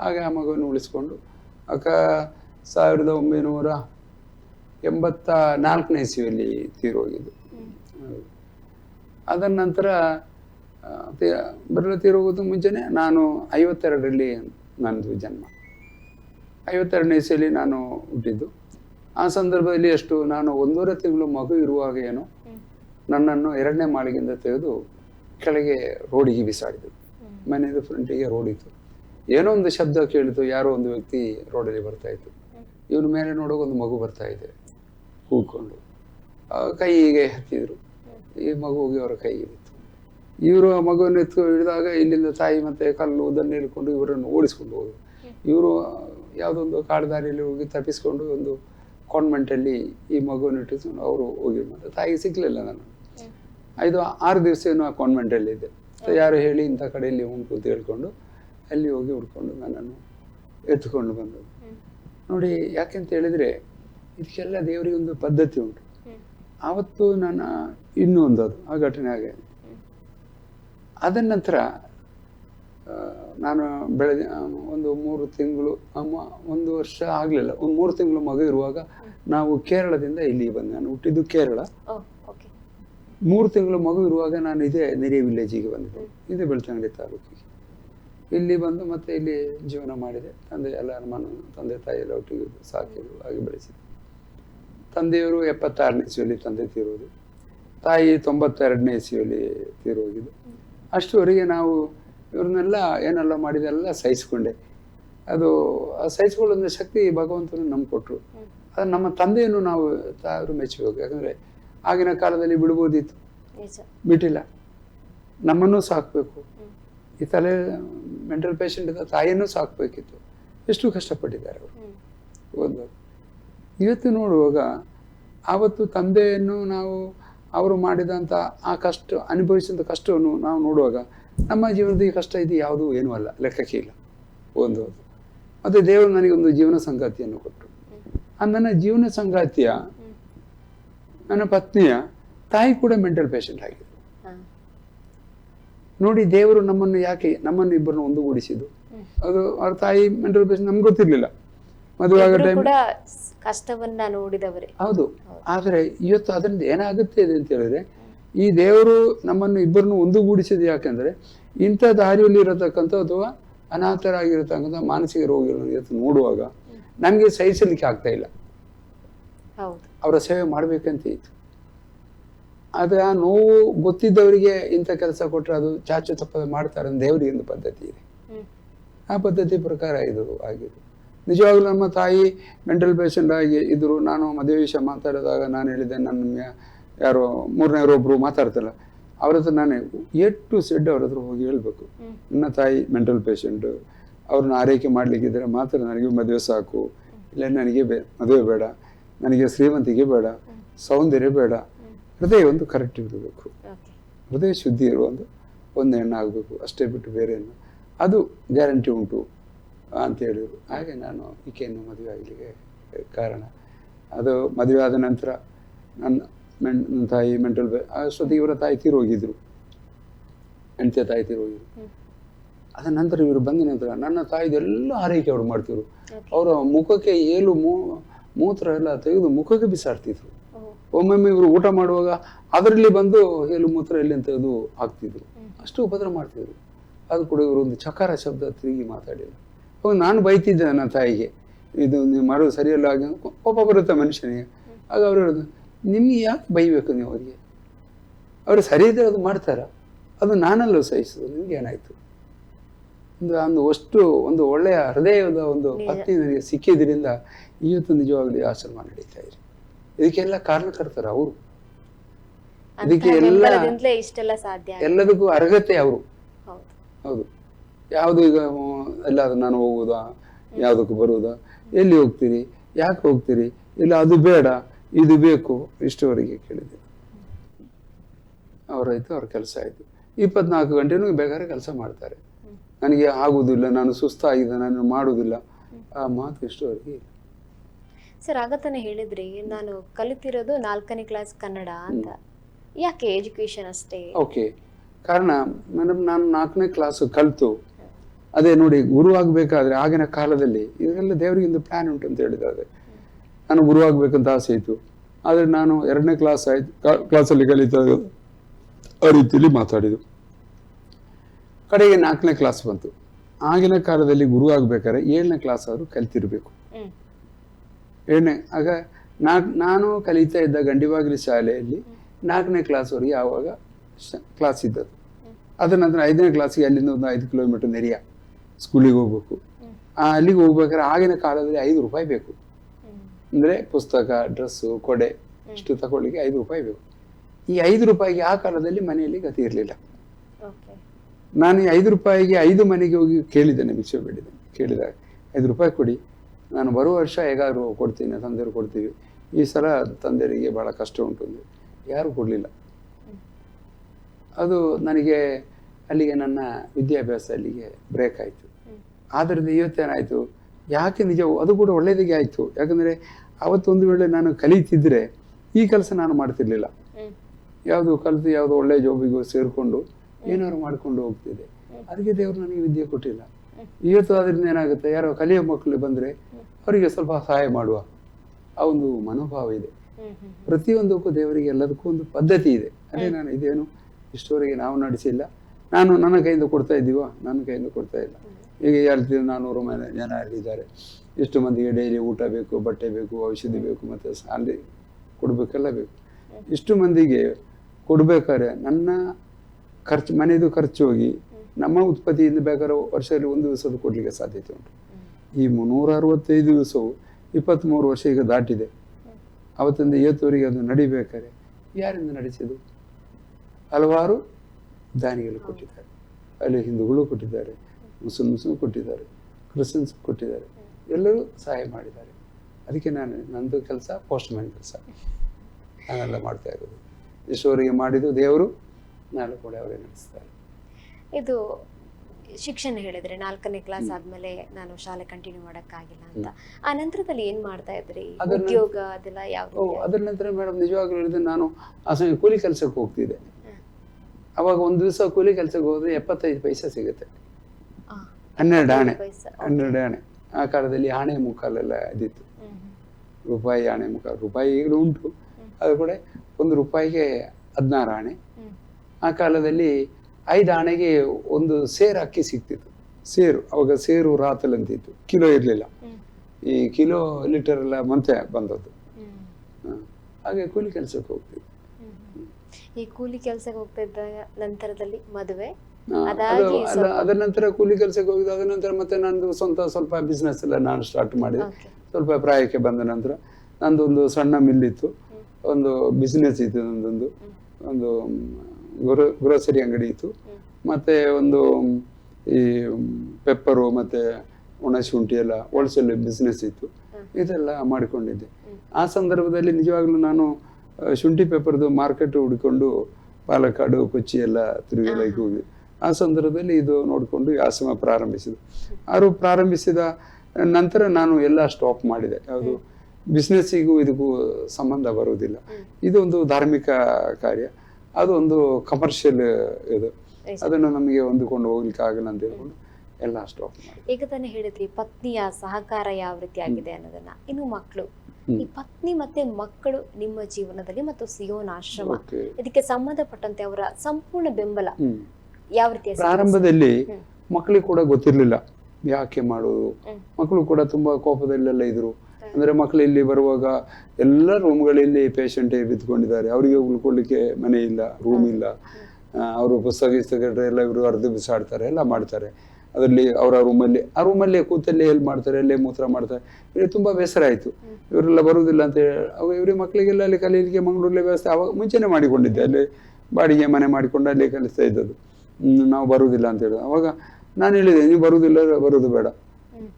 ಹಾಗೆ ಆ ಮಗುವನ್ನು ಉಳಿಸ್ಕೊಂಡು. ಅಕ್ಕ ಸಾವಿರದ ಒಂಬೈನೂರ ಎಂಬತ್ತ ನಾಲ್ಕನೇ ಇಸ್ವಿಯಲ್ಲಿ ತೀರೋಗಿದ್ದು ಹೋಗಿದ್ದು. ಅದರ ನಂತರ ಬರಲು ತೀರೋಗೋದು ಮುಂಚೆನೆ ನಾನು ಐವತ್ತೆರಡರಲ್ಲಿ ನನ್ನದು ಜನ್ಮ. ಐವತ್ತೆರಡನೇ ಇಸೆಯಲ್ಲಿ ನಾನು ಹುಟ್ಟಿದ್ದು. ಆ ಸಂದರ್ಭದಲ್ಲಿ ಅಷ್ಟು ನಾನು ಒಂದೂವರೆ ತಿಂಗಳು ಮಗು ಇರುವಾಗ ಏನು ನನ್ನನ್ನು ಎರಡನೇ ಮಾಳಿಗೆಯಿಂದ ತೆಗೆದು ಕೆಳಗೆ ರೋಡಿಗೆ ಬಿಸಾಡಿದ್ದು. ಮನೆಯದು ಮನೆಯ ಫ್ರಂಟಿಗೆ ರೋಡ್ ಇತ್ತು ಏನೋ ಒಂದು ಶಬ್ದ ಕೇಳಿತು ಯಾರೋ ಒಂದು ವ್ಯಕ್ತಿ ರೋಡಲ್ಲಿ ಬರ್ತಾ ಇತ್ತು. ಇವನ ಮೇಲೆ ನೋಡುವಾಗ ಒಂದು ಮಗು ಬರ್ತಾ ಇದೆ ಕೂಗ್ಕೊಂಡು. ಕೈ ಕೈಗೆ ಹತ್ತಿದ್ರು. ಈ ಮಗು ಹೋಗಿ ಅವರ ಕೈಗೆ ಇವರು ಆ ಮಗುವನ್ನು ಎತ್ಕೊ ಹಿಡಿದಾಗ ಇಲ್ಲಿಂದ ತಾಯಿ ಮತ್ತೆ ಕಲ್ಲು ಅದನ್ನು ಹಿಡ್ಕೊಂಡು ಇವರನ್ನು ಓಡಿಸ್ಕೊಂಡು ಹೋದ್ರು. ಇವರು ಯಾವುದೊಂದು ಕಾಡುದಾರಿಯಲ್ಲಿ ಹೋಗಿ ತಪ್ಪಿಸ್ಕೊಂಡು ಒಂದು ಕಾನ್ವೆಂಟಲ್ಲಿ ಈ ಮಗುವನ್ನು ಇಟ್ಟಿಸ್ಕೊಂಡು ಅವರು ಹೋಗಿ ಮತ್ತೆ ತಾಯಿಗೆ ಸಿಗ್ಲಿಲ್ಲ ನಾನು ಇದು ಐದು ಆರು ದಿವಸ ಏನು ಆ ಕಾನ್ವೆಂಟಲ್ಲಿ ಇದ್ದೆ. ಯಾರು ಹೇಳಿ ಇಂಥ ಕಡೆಯಲ್ಲಿ ಉಂಟು ಅಂತ ಹೇಳ್ಕೊಂಡು ಅಲ್ಲಿ ಹೋಗಿ ಹುಡ್ಕೊಂಡು ನನ್ನನ್ನು ಎತ್ಕೊಂಡು ಬಂದದ್ದು. ನೋಡಿ ಯಾಕೆಂತ ಹೇಳಿದ್ರೆ ಇದಕ್ಕೆಲ್ಲ ದೇವರಿಗೆ ಒಂದು ಪದ್ಧತಿ ಉಂಟು. ಆವತ್ತು ನನ್ನ ಇನ್ನೂ ಒಂದು ಅದು ಆ ಘಟನೆ ಹಾಗೆ. ಅದ ನಂತರ ನಾನು ಬೆಳೆದ ಒಂದು ಮೂರು ತಿಂಗಳು ಅಮ್ಮ ಒಂದು ವರ್ಷ ಆಗಲಿಲ್ಲ. ಒಂದು ಮೂರು ತಿಂಗಳು ಮಗು ಇರುವಾಗ ನಾವು ಕೇರಳದಿಂದ ಇಲ್ಲಿಗೆ ಬಂದೆ. ನಾನು ಹುಟ್ಟಿದ್ದು ಕೇರಳ. ಓಕೆ. ಮೂರು ತಿಂಗಳು ಮಗು ಇರುವಾಗ ನಾನು ಇದೇ ನೆರೆ ವಿಲೇಜಿಗೆ ಬಂದಿದ್ದೆ. ಇದೇ ಬೆಳ್ತಂಗಡಿ ತಾಲೂಕಿಗೆ. ಇಲ್ಲಿ ಬಂದು ಮತ್ತೆ ಇಲ್ಲಿ ಜೀವನ ಮಾಡಿದೆ. ತಂದೆ ಎಲ್ಲ ಅನುಮಾನ ತಂದೆ ತಾಯಿ ಎಲ್ಲ ಒಟ್ಟಿಗೆ ಸಾಕಿದ್ರು ಹಾಗೆ ಬೆಳೆಸಿದ್ರು. ತಂದೆಯವರು ಎಪ್ಪತ್ತಾರನೇ ಇಸ್ವಿಯಲ್ಲಿ ತಂದೆ ತೀರೋದು. ತಾಯಿ ತೊಂಬತ್ತೆರಡನೇ ಇಸ್ವಿಯಲ್ಲಿ ತೀರೋಗಿದ್ದು. ಅಷ್ಟುವರೆಗೆ ನಾವು ಇವ್ರನ್ನೆಲ್ಲ ಏನೆಲ್ಲ ಮಾಡಿದೆಲ್ಲ ಸಹಿಸ್ಕೊಂಡೆ. ಅದು ಆ ಸಹಿಸ್ಕೊಳ್ಳೋ ಶಕ್ತಿ ಭಗವಂತನು ನಮ್ಗೆ ಕೊಟ್ಟರು ಅದು ನಮ್ಮ ತಂದೆಯನ್ನು ನಾವು ತಾಯಿ ಮೆಚ್ಚಬೇಕು. ಯಾಕಂದರೆ ಆಗಿನ ಕಾಲದಲ್ಲಿ ಬಿಡ್ಬೋದಿತ್ತು. ಬಿಟ್ಟಿಲ್ಲ. ನಮ್ಮನ್ನು ಸಾಕಬೇಕು. ಈ ತಲೆ ಮೆಂಟಲ್ ಪೇಷಂಟ್ ಇದ್ದ ತಾಯಿಯನ್ನು ಸಾಕಬೇಕಿತ್ತು. ಎಷ್ಟು ಕಷ್ಟಪಟ್ಟಿದ್ದಾರೆ ಅವರು. ಒಂದು. ಇವತ್ತು ನೋಡುವಾಗ ಆವತ್ತು ತಂದೆಯನ್ನು ನಾವು ಅವರು ಮಾಡಿದಂಥ ಆ ಕಷ್ಟ ಅನುಭವಿಸಿದ ಕಷ್ಟವನ್ನು ನಾವು ನೋಡುವಾಗ ನಮ್ಮ ಜೀವನದ ಈ ಕಷ್ಟ ಇದು ಯಾವುದೂ ಏನೂ ಅಲ್ಲ ಲೆಕ್ಕಕ್ಕೆ ಇಲ್ಲ. ಒಂದು. ಮತ್ತು ದೇವರು ನನಗೊಂದು ಜೀವನ ಸಂಗಾತಿಯನ್ನು ಕೊಟ್ಟರು. ಆ ನನ್ನ ಜೀವನ ಸಂಗಾತಿಯ ನನ್ನ ಪತ್ನಿಯ ತಾಯಿ ಕೂಡ ಮೆಂಟಲ್ ಪೇಷಂಟ್ ಆಗಿದೆ. ನೋಡಿ ದೇವರು ನಮ್ಮನ್ನು ಯಾಕೆ ನಮ್ಮನ್ನು ಇಬ್ಬರನ್ನು ಒಂದುಗೂಡಿಸಿದ್ದು. ಅದು ಅವ್ರ ತಾಯಿ ಮೆಂಟಲ್ ಪೇಷನ್ ನಮ್ಗೆ ಗೊತ್ತಿರ್ಲಿಲ್ಲ. ಮದುವೆ ಟೈಮ್ ಕಷ್ಟವನ್ನ ನೋಡಿದವರೇ. ಹೌದು. ಆದರೆ ಇವತ್ತು ಅದರಿಂದ ಏನಾಗುತ್ತೆ ಇದೆ ಅಂತ ಹೇಳಿದ್ರೆ ಈ ದೇವರು ನಮ್ಮನ್ನು ಇಬ್ಬರನ್ನು ಒಂದುಗೂಡಿಸಿದ್ದು ಯಾಕೆಂದ್ರೆ ಇಂಥ ದಾರಿಯಲ್ಲಿ ಇರತಕ್ಕಂಥ ಅಥವಾ ಅನಾಥರಾಗಿರತಕ್ಕಂಥ ಮಾನಸಿಕ ರೋಗಿಗಳನ್ನು ಇವತ್ತು ನೋಡುವಾಗ ನನಗೆ ಸಹಿಸಲಿಕ್ಕೆ ಆಗ್ತಾ ಇಲ್ಲ. ಅವರ ಸೇವೆ ಮಾಡ್ಬೇಕಂತ ಇತ್ತು. ಆದರೆ ಆ ನೋವು ಗೊತ್ತಿದ್ದವರಿಗೆ ಇಂಥ ಕೆಲಸ ಕೊಟ್ಟರೆ ಅದು ಚಾಚು ತಪ್ಪದೆ ಮಾಡ್ತಾರೆ ದೇವರಿಗೆ ಒಂದು ಪದ್ಧತಿ ಇದೆ. ಆ ಪದ್ಧತಿ ಪ್ರಕಾರ ಇದು ಆಗಿದೆ. ನಿಜವಾಗ್ಲೂ ನಮ್ಮ ತಾಯಿ ಮೆಂಟಲ್ ಪೇಷಂಟ್ ಆಗಿ ಇದ್ರು. ನಾನು ಮದುವೆ ವಿಷಯ ಮಾತಾಡಿದಾಗ ನಾನು ಹೇಳಿದೆ ನನ್ನ ಯಾರೋ ಒಬ್ರು ಮಾತಾಡ್ತಲ್ಲ ಅವ್ರ ಹತ್ರ ನಾನು ಎಟ್ ಟು ಸೆಡ್ ಅವ್ರ ಹತ್ರ ಹೋಗಿ ಹೇಳ್ಬೇಕು. ನನ್ನ ತಾಯಿ ಮೆಂಟಲ್ ಪೇಷಂಟ್ ಅವ್ರನ್ನ ಆರೈಕೆ ಮಾಡ್ಲಿಕ್ಕಿದ್ರೆ ಮಾತ್ರ ನನಗೆ ಮದುವೆ ಸಾಕು. ಇಲ್ಲ ನನಗೆ ಬೇ ಮದುವೆ ಬೇಡ. ನನಗೆ ಶ್ರೀಮಂತಿಗೆ ಬೇಡ. ಸೌಂದರ್ಯ ಬೇಡ. ಹೃದಯ ಒಂದು ಕರೆಕ್ಟ್ ಇರಬೇಕು. ಹೃದಯ ಶುದ್ಧಿ ಇರುವ ಒಂದು ಒಂದು ಹೆಣ್ಣು ಆಗಬೇಕು ಅಷ್ಟೇ ಬಿಟ್ಟು ಬೇರೆ ಹೆಣ್ಣು ಅದು ಗ್ಯಾರಂಟಿ ಉಂಟು ಅಂತ ಹೇಳಿದರು. ಹಾಗೆ ನಾನು ಈಕೆಯನ್ನು ಮದುವೆ ಆಗಲಿಕ್ಕೆ ಕಾರಣ. ಅದು ಮದುವೆ ಆದ ನಂತರ ನನ್ನ ಮೆನ್ ನನ್ನ ತಾಯಿ ಮೆಂಟಲ್ ಅಷ್ಟೊತ್ತಿಗೆ ಇವರ ತಾಯಿ ತೀರೋಗಿದ್ರು. ಹೆಂಡತಿಯ ತಾಯಿ ತೀರೋಗಿದ್ರು. ಹೋಗಿದ್ರು ಅದ ನಂತರ ಇವರು ಬಂದ ನಂತರ ನನ್ನ ತಾಯಿದೆಲ್ಲ ಆರೈಕೆ ಅವರು ಮಾಡ್ತಿದ್ರು. ಅವರ ಮುಖಕ್ಕೆ ಏಲು ಮೂ ಮೂತ್ರ ಎಲ್ಲ ತೆಗೆದು ಮುಖಕ್ಕೆ ಬಿಸಾಡ್ತಿದ್ರು. ಒಮ್ಮೊಮ್ಮೆ ಇವರು ಊಟ ಮಾಡುವಾಗ ಅದರಲ್ಲಿ ಬಂದು ಎಲ್ಲಿ ಮೂತ್ರ ಎಲ್ಲಿ ಅಂತ ಇದು ಹಾಕ್ತಿದ್ರು. ಅಷ್ಟು ಉಪದ್ರ ಮಾಡ್ತಿದ್ರು. ಅದು ಕೂಡ ಇವರು ಒಂದು ಚಕಾರ ಶಬ್ದ ತಿರುಗಿ ಮಾತಾಡಿಲ್ಲ ಅವಾಗ ನಾನು ಬೈತಿದ್ದೆ ನನ್ನ ತಾಯಿಗೆ ಇದು ನೀವು ಮಾಡೋದು ಸರಿಯಲ್ಲ ಹಾಗೆ ಕೋಪ ಬರುತ್ತೆ ಮನುಷ್ಯನಿಗೆ? ಆಗ ಅವ್ರು ಹೇಳೋದು ನಿಮ್ಗೆ ಯಾಕೆ ಬೈಬೇಕು ನೀವು ಅವರಿಗೆ? ಅವರು ಸರಿ ಇದ್ರೆ ಅದು ಮಾಡ್ತಾರ. ಅದು ನಾನಲ್ಲೂ ಸಹಿಸೋದು ನಿಮ್ಗೆ ಏನಾಯ್ತು? ಒಂದು ಒಂದು ಅಷ್ಟು ಒಂದು ಒಳ್ಳೆಯ ಹೃದಯದ ಒಂದು. ಪತ್ನಿ ನನಗೆ ಸಿಕ್ಕಿದ್ರಿಂದ ಇವತ್ತು ನಿಜವಾಗ್ಲೂ ಆಶ್ರಮ ನಡೀತಾ ಇದೆ. ಇದಕ್ಕೆಲ್ಲ ಕಾರಣಕರ್ತರ ಅವರು. ಇದಕ್ಕೆ ಎಲ್ಲ- ಇಷ್ಟೆಲ್ಲ ಸಾಧ್ಯ. ಎಲ್ಲದಕ್ಕೂ ಅರ್ಹತೆ ಅವರು. ಹೌದು. ಯಾವುದು ಈಗ ಎಲ್ಲ ನಾನು ಹೋಗುದಾ? ಯಾವುದಕ್ಕೂ ಬರುವುದಾ ಎಲ್ಲಿ ಹೋಗ್ತೀರಿ? ಯಾಕೆ ಹೋಗ್ತೀರಿ? ಇಲ್ಲ ಅದು ಬೇಡ ಇದು ಬೇಕು ಇಷ್ಟವರೆಗೆ ಕೇಳಿದೆ. ಅವರಾಯ್ತು ಅವ್ರ ಕೆಲಸ ಆಯಿತು. ಇಪ್ಪತ್ನಾಲ್ಕು ಗಂಟೆನೂ ಬೇಕಾದ್ರೆ ಕೆಲಸ ಮಾಡ್ತಾರೆ. ನನಗೆ ಆಗುವುದಿಲ್ಲ ನಾನು ಸುಸ್ತಾಗಿದೆ ನಾನು ಮಾಡುವುದಿಲ್ಲ ಆ ಮಾತು ಇಷ್ಟವರೆಗೆ ಇಲ್ಲ. ಸರ್ ಆಗತಾನೆ ಹೇಳಿದ್ರಿ. ನಾನು ಕಲಿತಿರೋದು ನಾಲ್ಕನೇ ಕ್ಲಾಸ್ ಕನ್ನಡ ಅಂತ. ಯಾಕೆ ಎಜುಕೇಶನ್ ಅಷ್ಟೇ? ಓಕೆ ಕಾರಣ ಮೇಡಮ್ ನಾನು ನಾಲ್ಕನೇ ಕ್ಲಾಸ್ ಕಲಿತು. ಅದೇ ನೋಡಿ ಗುರು ಆಗಬೇಕಾದ್ರೆ ಆಗಿನ ಕಾಲದಲ್ಲಿ ಇದೆಲ್ಲ ದೇವರಿಗೆ ಒಂದು ಪ್ಲಾನ್ ಉಂಟು ಅಂತ ಹೇಳಿದ್ದಾರೆ. ನಾನು ಗುರು ಆಗಬೇಕಂತ ಆಸೆ ಇತ್ತು. ಆದರೆ ನಾನು ಎರಡನೇ ಕ್ಲಾಸ್ ಆಯ್ತು ಕ್ಲಾಸಲ್ಲಿ ಕಲಿತ ಆ ರೀತಿಯಲ್ಲಿ ಮಾತಾಡಿದರು ಕಡೆಗೆ ನಾಲ್ಕನೇ ಕ್ಲಾಸ್ ಬಂತು. ಆಗಿನ ಕಾಲದಲ್ಲಿ ಗುರು ಆಗಬೇಕಾದ್ರೆ ಏಳನೇ ಕ್ಲಾಸ್ ಅವರು ಕಲ್ತಿರ್ಬೇಕು. ಏಳನೇ ಆಗ ನಾಲ್ಕು ನಾನು ಕಲಿತಾ ಇದ್ದ ಗಂಡಿವಾಗಲಿ ಶಾಲೆಯಲ್ಲಿ ನಾಲ್ಕನೇ ಕ್ಲಾಸ್ವರೆಗೆ ಆವಾಗ ಕ್ಲಾಸ್ ಇದ್ದದ್ದು. ಅದ ನಂತರ ಐದನೇ ಕ್ಲಾಸಿಗೆ ಅಲ್ಲಿಂದ ಒಂದು ಐದು ಕಿಲೋಮೀಟರ್ ನೆರಿಯ ಸ್ಕೂಲಿಗೆ ಹೋಗ್ಬೇಕು. ಆ ಅಲ್ಲಿಗೆ ಹೋಗ್ಬೇಕಾದ್ರೆ ಆಗಿನ ಕಾಲದಲ್ಲಿ ಐದು ರೂಪಾಯಿ ಬೇಕು. ಅಂದರೆ ಪುಸ್ತಕ ಡ್ರೆಸ್ಸು ಕೊಡೆ ಇಷ್ಟು ತಗೊಳ್ಳಿಕ್ಕೆ ಐದು ರೂಪಾಯಿ ಬೇಕು. ಈ ಐದು ರೂಪಾಯಿಗೆ ಆ ಕಾಲದಲ್ಲಿ ಮನೆಯಲ್ಲಿ ಗತಿ ಇರಲಿಲ್ಲ. ನಾನು ಈ ಐದು ರೂಪಾಯಿಗೆ ಐದು ಮನೆಗೆ ಹೋಗಿ ಕೇಳಿದ್ದೇನೆ ಭಿಕ್ಷೆ ಬೇಡಿದ್ದೇನೆ ಕೇಳಿದಾಗ ಐದು ರೂಪಾಯಿ ಕೊಡಿ ನಾನು ಬರುವ ವರ್ಷ ಹೇಗಾದ್ರು ಕೊಡ್ತೀನಿ ತಂದೆರು ಕೊಡ್ತೀವಿ. ಈ ಸಲ ತಂದೆಯರಿಗೆ ಭಾಳ ಕಷ್ಟ ಉಂಟು ಯಾರು ಕೊಡಲಿಲ್ಲ. ಅದು ನನಗೆ ಅಲ್ಲಿಗೆ ನನ್ನ ವಿದ್ಯಾಭ್ಯಾಸ ಅಲ್ಲಿಗೆ ಬ್ರೇಕ್ ಆಯಿತು. ಆದ್ರೆ ಆದ್ದರಿಂದ ಇವತ್ತೇನಾಯಿತು ಯಾಕೆ ನಿಜ ಅದು ಕೂಡ ಒಳ್ಳೆಯದಿಗೆ ಆಯಿತು. ಯಾಕಂದರೆ ಅವತ್ತೊಂದು ವೇಳೆ ನಾನು ಕಲಿತಿದ್ರೆ ಈ ಕೆಲಸ ನಾನು ಮಾಡ್ತಿರ್ಲಿಲ್ಲ. ಯಾವುದು ಕಲಿತು ಯಾವುದು ಒಳ್ಳೆಯ ಜಾಬಿಗೂ ಸೇರಿಕೊಂಡು ಏನಾದ್ರು ಮಾಡ್ಕೊಂಡು ಹೋಗ್ತಿದೆ ಅದಕ್ಕೆ ದೇವರು ನನಗೆ ವಿದ್ಯೆ ಕೊಟ್ಟಿಲ್ಲ. ಇವತ್ತು ಅದರಿಂದ ಏನಾಗುತ್ತೆ? ಯಾರೋ ಕಲಿಯೋ ಮಕ್ಕಳು ಬಂದರೆ ಅವರಿಗೆ ಸ್ವಲ್ಪ ಸಹಾಯ ಮಾಡುವ ಆ ಒಂದು ಮನೋಭಾವ ಇದೆ. ಪ್ರತಿಯೊಂದಕ್ಕೂ ದೇವರಿಗೆ ಎಲ್ಲದಕ್ಕೂ ಒಂದು ಪದ್ಧತಿ ಇದೆ. ಅದೇ ನಾನು ಇದೇನು ಇಷ್ಟವರೆಗೆ ನಾವು ನಡೆಸಿಲ್ಲ. ನಾನು ನನ್ನ ಕೈಯಿಂದ ಕೊಡ್ತಾ ಇದ್ದೀವ? ನನ್ನ ಕೈಯಿಂದ ಕೊಡ್ತಾ ಇಲ್ಲ. ಈಗ ಹೇಳ್ತೀವಿ ನಾನ್ನೂರು ಮನೆ ಜನ ಅಲ್ಲಿದ್ದಾರೆ ಎಷ್ಟು ಮಂದಿಗೆ ಡೈಲಿ ಊಟ ಬೇಕು, ಬಟ್ಟೆ ಬೇಕು, ಔಷಧಿ ಬೇಕು, ಮತ್ತು ಅಲ್ಲಿ ಕೊಡಬೇಕೆಲ್ಲ ಬೇಕು. ಇಷ್ಟು ಮಂದಿಗೆ ಕೊಡ್ಬೇಕಾದ್ರೆ ನನ್ನ ಖರ್ಚು ಮನೆಯದು ಖರ್ಚು ಹೋಗಿ ನಮ್ಮ ಉತ್ಪತ್ತಿಯಿಂದ ಬೇಕಾದ್ರೆ ವರ್ಷದಲ್ಲಿ ಒಂದು ದಿವಸದ ಕೊಡಲಿಕ್ಕೆ ಸಾಧ್ಯತೆ ಉಂಟು. ಈ ಮುನ್ನೂರ ಅರವತ್ತೈದು ದಿವಸವು ಇಪ್ಪತ್ತ್ಮೂರು ವರ್ಷ ಈಗ ದಾಟಿದೆ. ಅವತ್ತಿಂದ ಇವತ್ತುವರೆಗೆ ಅದು ನಡಿಬೇಕಾದ್ರೆ ಯಾರಿಂದ ನಡೆಸಿದು ಹಲವಾರು ದಾನಿಗಳು ಕೊಟ್ಟಿದ್ದಾರೆ. ಅಲ್ಲಿ ಹಿಂದೂಗಳು ಕೊಟ್ಟಿದ್ದಾರೆ ಮುಸ್ಲಿಮ್ಸ್ ಕೊಟ್ಟಿದ್ದಾರೆ, ಕ್ರಿಶ್ಚಿಯನ್ಸ್ ಕೊಟ್ಟಿದ್ದಾರೆ. ಎಲ್ಲರೂ ಸಹಾಯ ಮಾಡಿದ್ದಾರೆ. ಅದಕ್ಕೆ ನಾನು ನಂದು ಕೆಲಸ ಪೋಸ್ಟ್ ಮ್ಯಾನ್ ಕೆಲಸ. ನಾನೆಲ್ಲ ಮಾಡ್ತಾ ಇರೋದು. ಇಷ್ಟವರೆಗೆ ಮಾಡಿದ್ದು ದೇವರು, ನಾನು ಕೂಡ ಅವರೇ ನಡೆಸ್ತಾರೆ ಇದು ಶಿಕ್ಷಣ ಹೇಳಿದ್ರೆ ನಾಲ್ಕನೇ ಕ್ಲಾಸ್ ಆದ್ಮೇಲೆ ನಾನು ಶಾಲೆ ಕಂಟಿನ್ಯೂ ಮಾಡಕ್ಕಾಗಿಲ್ಲ ಅಂತ. ಆ ನಂತರದಲ್ಲಿ ಏನ್ ಮಾಡ್ತಾ ಇದ್ರಿ? ಉದ್ಯೋಗ ಅದೆಲ್ಲ ಯಾವ ಅದರ ನಂತರ ಮೇಡಮ್ ನಿಜವಾಗ್ಲೂ ಹೇಳಿದ್ರೆ ನಾನು ಆ ಸಮಯ ಕೂಲಿ ಕೆಲಸಕ್ಕೆ ಹೋಗ್ತಿದ್ದೆ. ಅವಾಗ ಒಂದು ದಿವಸ ಕೂಲಿ ಕೆಲಸಕ್ಕೆ ಹೋದ್ರೆ ಎಪ್ಪತ್ತೈದು ಪೈಸೆ ಸಿಗುತ್ತೆ. ಹನ್ನೆರಡು ಆಣೆ. ಹನ್ನೆರಡು ಆಣೆ. ಆ ಕಾಲದಲ್ಲಿ ಆಣೆ ಮುಖಾಲೆಲ್ಲ ಇದ್ದಿತ್ತು. ರೂಪಾಯಿ ಆಣೆ ಮುಖ ರೂಪಾಯಿ ಈಗಲೂ ಉಂಟು. ಅದು ಕೂಡ ಒಂದು ರೂಪಾಯಿಗೆ ಹದಿನಾರು ಆಣೆ. ಆ ಕಾಲದಲ್ಲಿ ಐದು ಆಣೆಗೆ ಒಂದು ಸೇರು ಅಕ್ಕಿ ಸಿಗ್ತಿತ್ತು. ಸೇರು ಅವಾಗ ಸೇರು ರಾತಲ್ ಅಂತಿತ್ತು. ಕಿಲೋ ಇರಲಿಲ್ಲ. ಈ ಕಿಲೋ ಲೀಟರ್ ಎಲ್ಲ ಮಂತೆ ಬಂದದ್ದು. ಹಾಗೆ ಕೂಲಿ ಕೆಲಸಕ್ಕೆ ಹ್ಮ್. ಈ ಕೂಲಿ ಕೆಲಸಕ್ಕೆ ಹೋಗ್ತಾ ಇದ್ದ ನಂತರದಲ್ಲಿ ಮದುವೆ? ಅದರ ನಂತರ ಕೂಲಿ ಕೆಲಸಕ್ಕೆ ಹೋಗಿದ್ದು ಅದ ನಂತರ ಮತ್ತೆ ನಂದು ಸ್ವಂತ ಸ್ವಲ್ಪ ಬಿಸ್ನೆಸ್ ಎಲ್ಲ ನಾನು ಸ್ಟಾರ್ಟ್ ಮಾಡಿದೆ. ಸ್ವಲ್ಪ ಪ್ರಾಯಕ್ಕೆ ಬಂದ ನಂತರ ನಂದೊಂದು ಸಣ್ಣ ಮಿಲ್ ಇತ್ತು. ಒಂದು ಬಿಸ್ನೆಸ್ ಇತ್ತು ನಂದೊಂದು. ಒಂದು ಗ್ರೋ ಗ್ರೋಸರಿ ಅಂಗಡಿ ಇತ್ತು. ಮತ್ತೆ ಒಂದು ಈ ಪೆಪ್ಪರು ಮತ್ತೆ ಒಣಶುಂಠಿ ಎಲ್ಲ ಹೋಲ್ಸೇಲ್ ಬಿಸ್ನೆಸ್ ಇತ್ತು. ಇದೆಲ್ಲ ಮಾಡಿಕೊಂಡಿದ್ದೆ. ಆ ಸಂದರ್ಭದಲ್ಲಿ ನಿಜವಾಗ್ಲೂ ನಾನು ಶುಂಠಿ ಪೇಪರ್ದು ಮಾರ್ಕೆಟ್ ಹುಡ್ಕೊಂಡು ಪಾಲಕ್ಕಾಡು ಕೊಚ್ಚಿ ಎಲ್ಲ ತಿರುಗಲಕ್ಕೆ ಹೋಗಿ. ಆ ಸಂದರ್ಭದಲ್ಲಿ ಇದು ನೋಡಿಕೊಂಡು ಆಸಮ ಆಶ್ರಮ ಪ್ರಾರಂಭಿಸಿದೆ ಅವರು ಪ್ರಾರಂಭಿಸಿದ ನಂತರ ನಾನು ಎಲ್ಲ ಸ್ಟಾಪ್ ಮಾಡಿದೆ. ಯಾವುದು ಬಿಸ್ನೆಸ್ಸಿಗೂ ಇದಕ್ಕೂ ಸಂಬಂಧ ಬರುವುದಿಲ್ಲ. ಇದೊಂದು ಧಾರ್ಮಿಕ ಕಾರ್ಯ. ಅದು ಒಂದು ಕಮರ್ಷಿಯಲ್ ಇದು. ಅದನ್ನು ನಮಗೆ ಹೊಂದಿಕೊಂಡು ಹೋಗ್ಲಿಕ್ಕೆ ಆಗಲ್ಲ ಅಂತ ಹೇಳ್ಕೊಂಡು ಎಲ್ಲ ಸ್ಟಾಪ್ ಈಗ ತಾನೇ ಹೇಳಿದ್ರಿ ಪತ್ನಿಯ ಸಹಕಾರ ಯಾವ ರೀತಿ ಆಗಿದೆ ಅನ್ನೋದನ್ನ. ಇನ್ನು ಮಕ್ಕಳು ಈ ಪತ್ನಿ ಮತ್ತೆ ಮಕ್ಕಳು ನಿಮ್ಮ ಜೀವನದಲ್ಲಿ ಮತ್ತು ಸಿಯೋನ್ ಆಶ್ರಮ. ಇದಕ್ಕೆ ಸಂಬಂಧಪಟ್ಟಂತೆ ಅವರ ಸಂಪೂರ್ಣ ಬೆಂಬಲ ಯಾವ ರೀತಿಯ ಪ್ರಾರಂಭದಲ್ಲಿ. ಮಕ್ಕಳಿಗೆ ಕೂಡ ಗೊತ್ತಿರ್ಲಿಲ್ಲ ಯಾಕೆ ಮಾಡೋದು. ಮಕ್ಕಳು ಕೂಡ ತುಂಬಾ ಕೋಪದಲ್ಲೆಲ್ಲ ಇದ್ರು. ಅಂದ್ರೆ ಮಕ್ಕಳು ಇಲ್ಲಿ ಬರುವಾಗ ಎಲ್ಲ ರೂಮ್ಗಳಲ್ಲಿ ಪೇಷಂಟ್ ಬಿದ್ದುಕೊಂಡಿದ್ದಾರೆ ಅವರಿಗೆ ಉಳ್ಕೊಳ್ಳಿಕ್ಕೆ ಮನೆ ಇಲ್ಲ ರೂಮ್ ಇಲ್ಲ. ಅವರು ಪುಸ್ತಕ ಗಿಸ್ತಕ ಎಲ್ಲ ಇವರು ಅರ್ಧ ಬಿಸಾಡ್ತಾರೆ ಎಲ್ಲ ಮಾಡ್ತಾರೆ. ಅದರಲ್ಲಿ ಅವರ ರೂಮಲ್ಲಿ ಆ ರೂಮಲ್ಲಿ ಕೂತಲ್ಲೇ ಎಲ್ಲಿ ಮಾಡ್ತಾರೆ ಅಲ್ಲೇ ಮೂತ್ರ ಮಾಡ್ತಾರೆ. ತುಂಬ ತುಂಬಾ ಬೇಸರ ಆಯಿತು. ಇವರೆಲ್ಲ ಬರುವುದಿಲ್ಲ ಅಂತ ಹೇಳಿ ಅವಾಗ ಇವ್ರಿಗೆ ಮಕ್ಕಳಿಗೆಲ್ಲ ಅಲ್ಲಿ ಕಲೀಲಿಕ್ಕೆ ಮಂಗಳೂರಲ್ಲಿ ವ್ಯವಸ್ಥೆ ಅವಾಗ ಮುಂಚೆನೇ ಮಾಡಿಕೊಂಡಿದ್ದೆ. ಅಲ್ಲಿ ಬಾಡಿಗೆ ಮನೆ ಮಾಡಿಕೊಂಡು ಅಲ್ಲೇ ಕಲಿಸ್ತಾ ಇದ್ದದ್ದು. ನಾವು ಬರುವುದಿಲ್ಲ ಅಂತ ಹೇಳಿ. ಅವಾಗ ನಾನು ಹೇಳಿದೆ ನೀವು ಬರುವುದಿಲ್ಲ ಬರೋದು ಬೇಡ.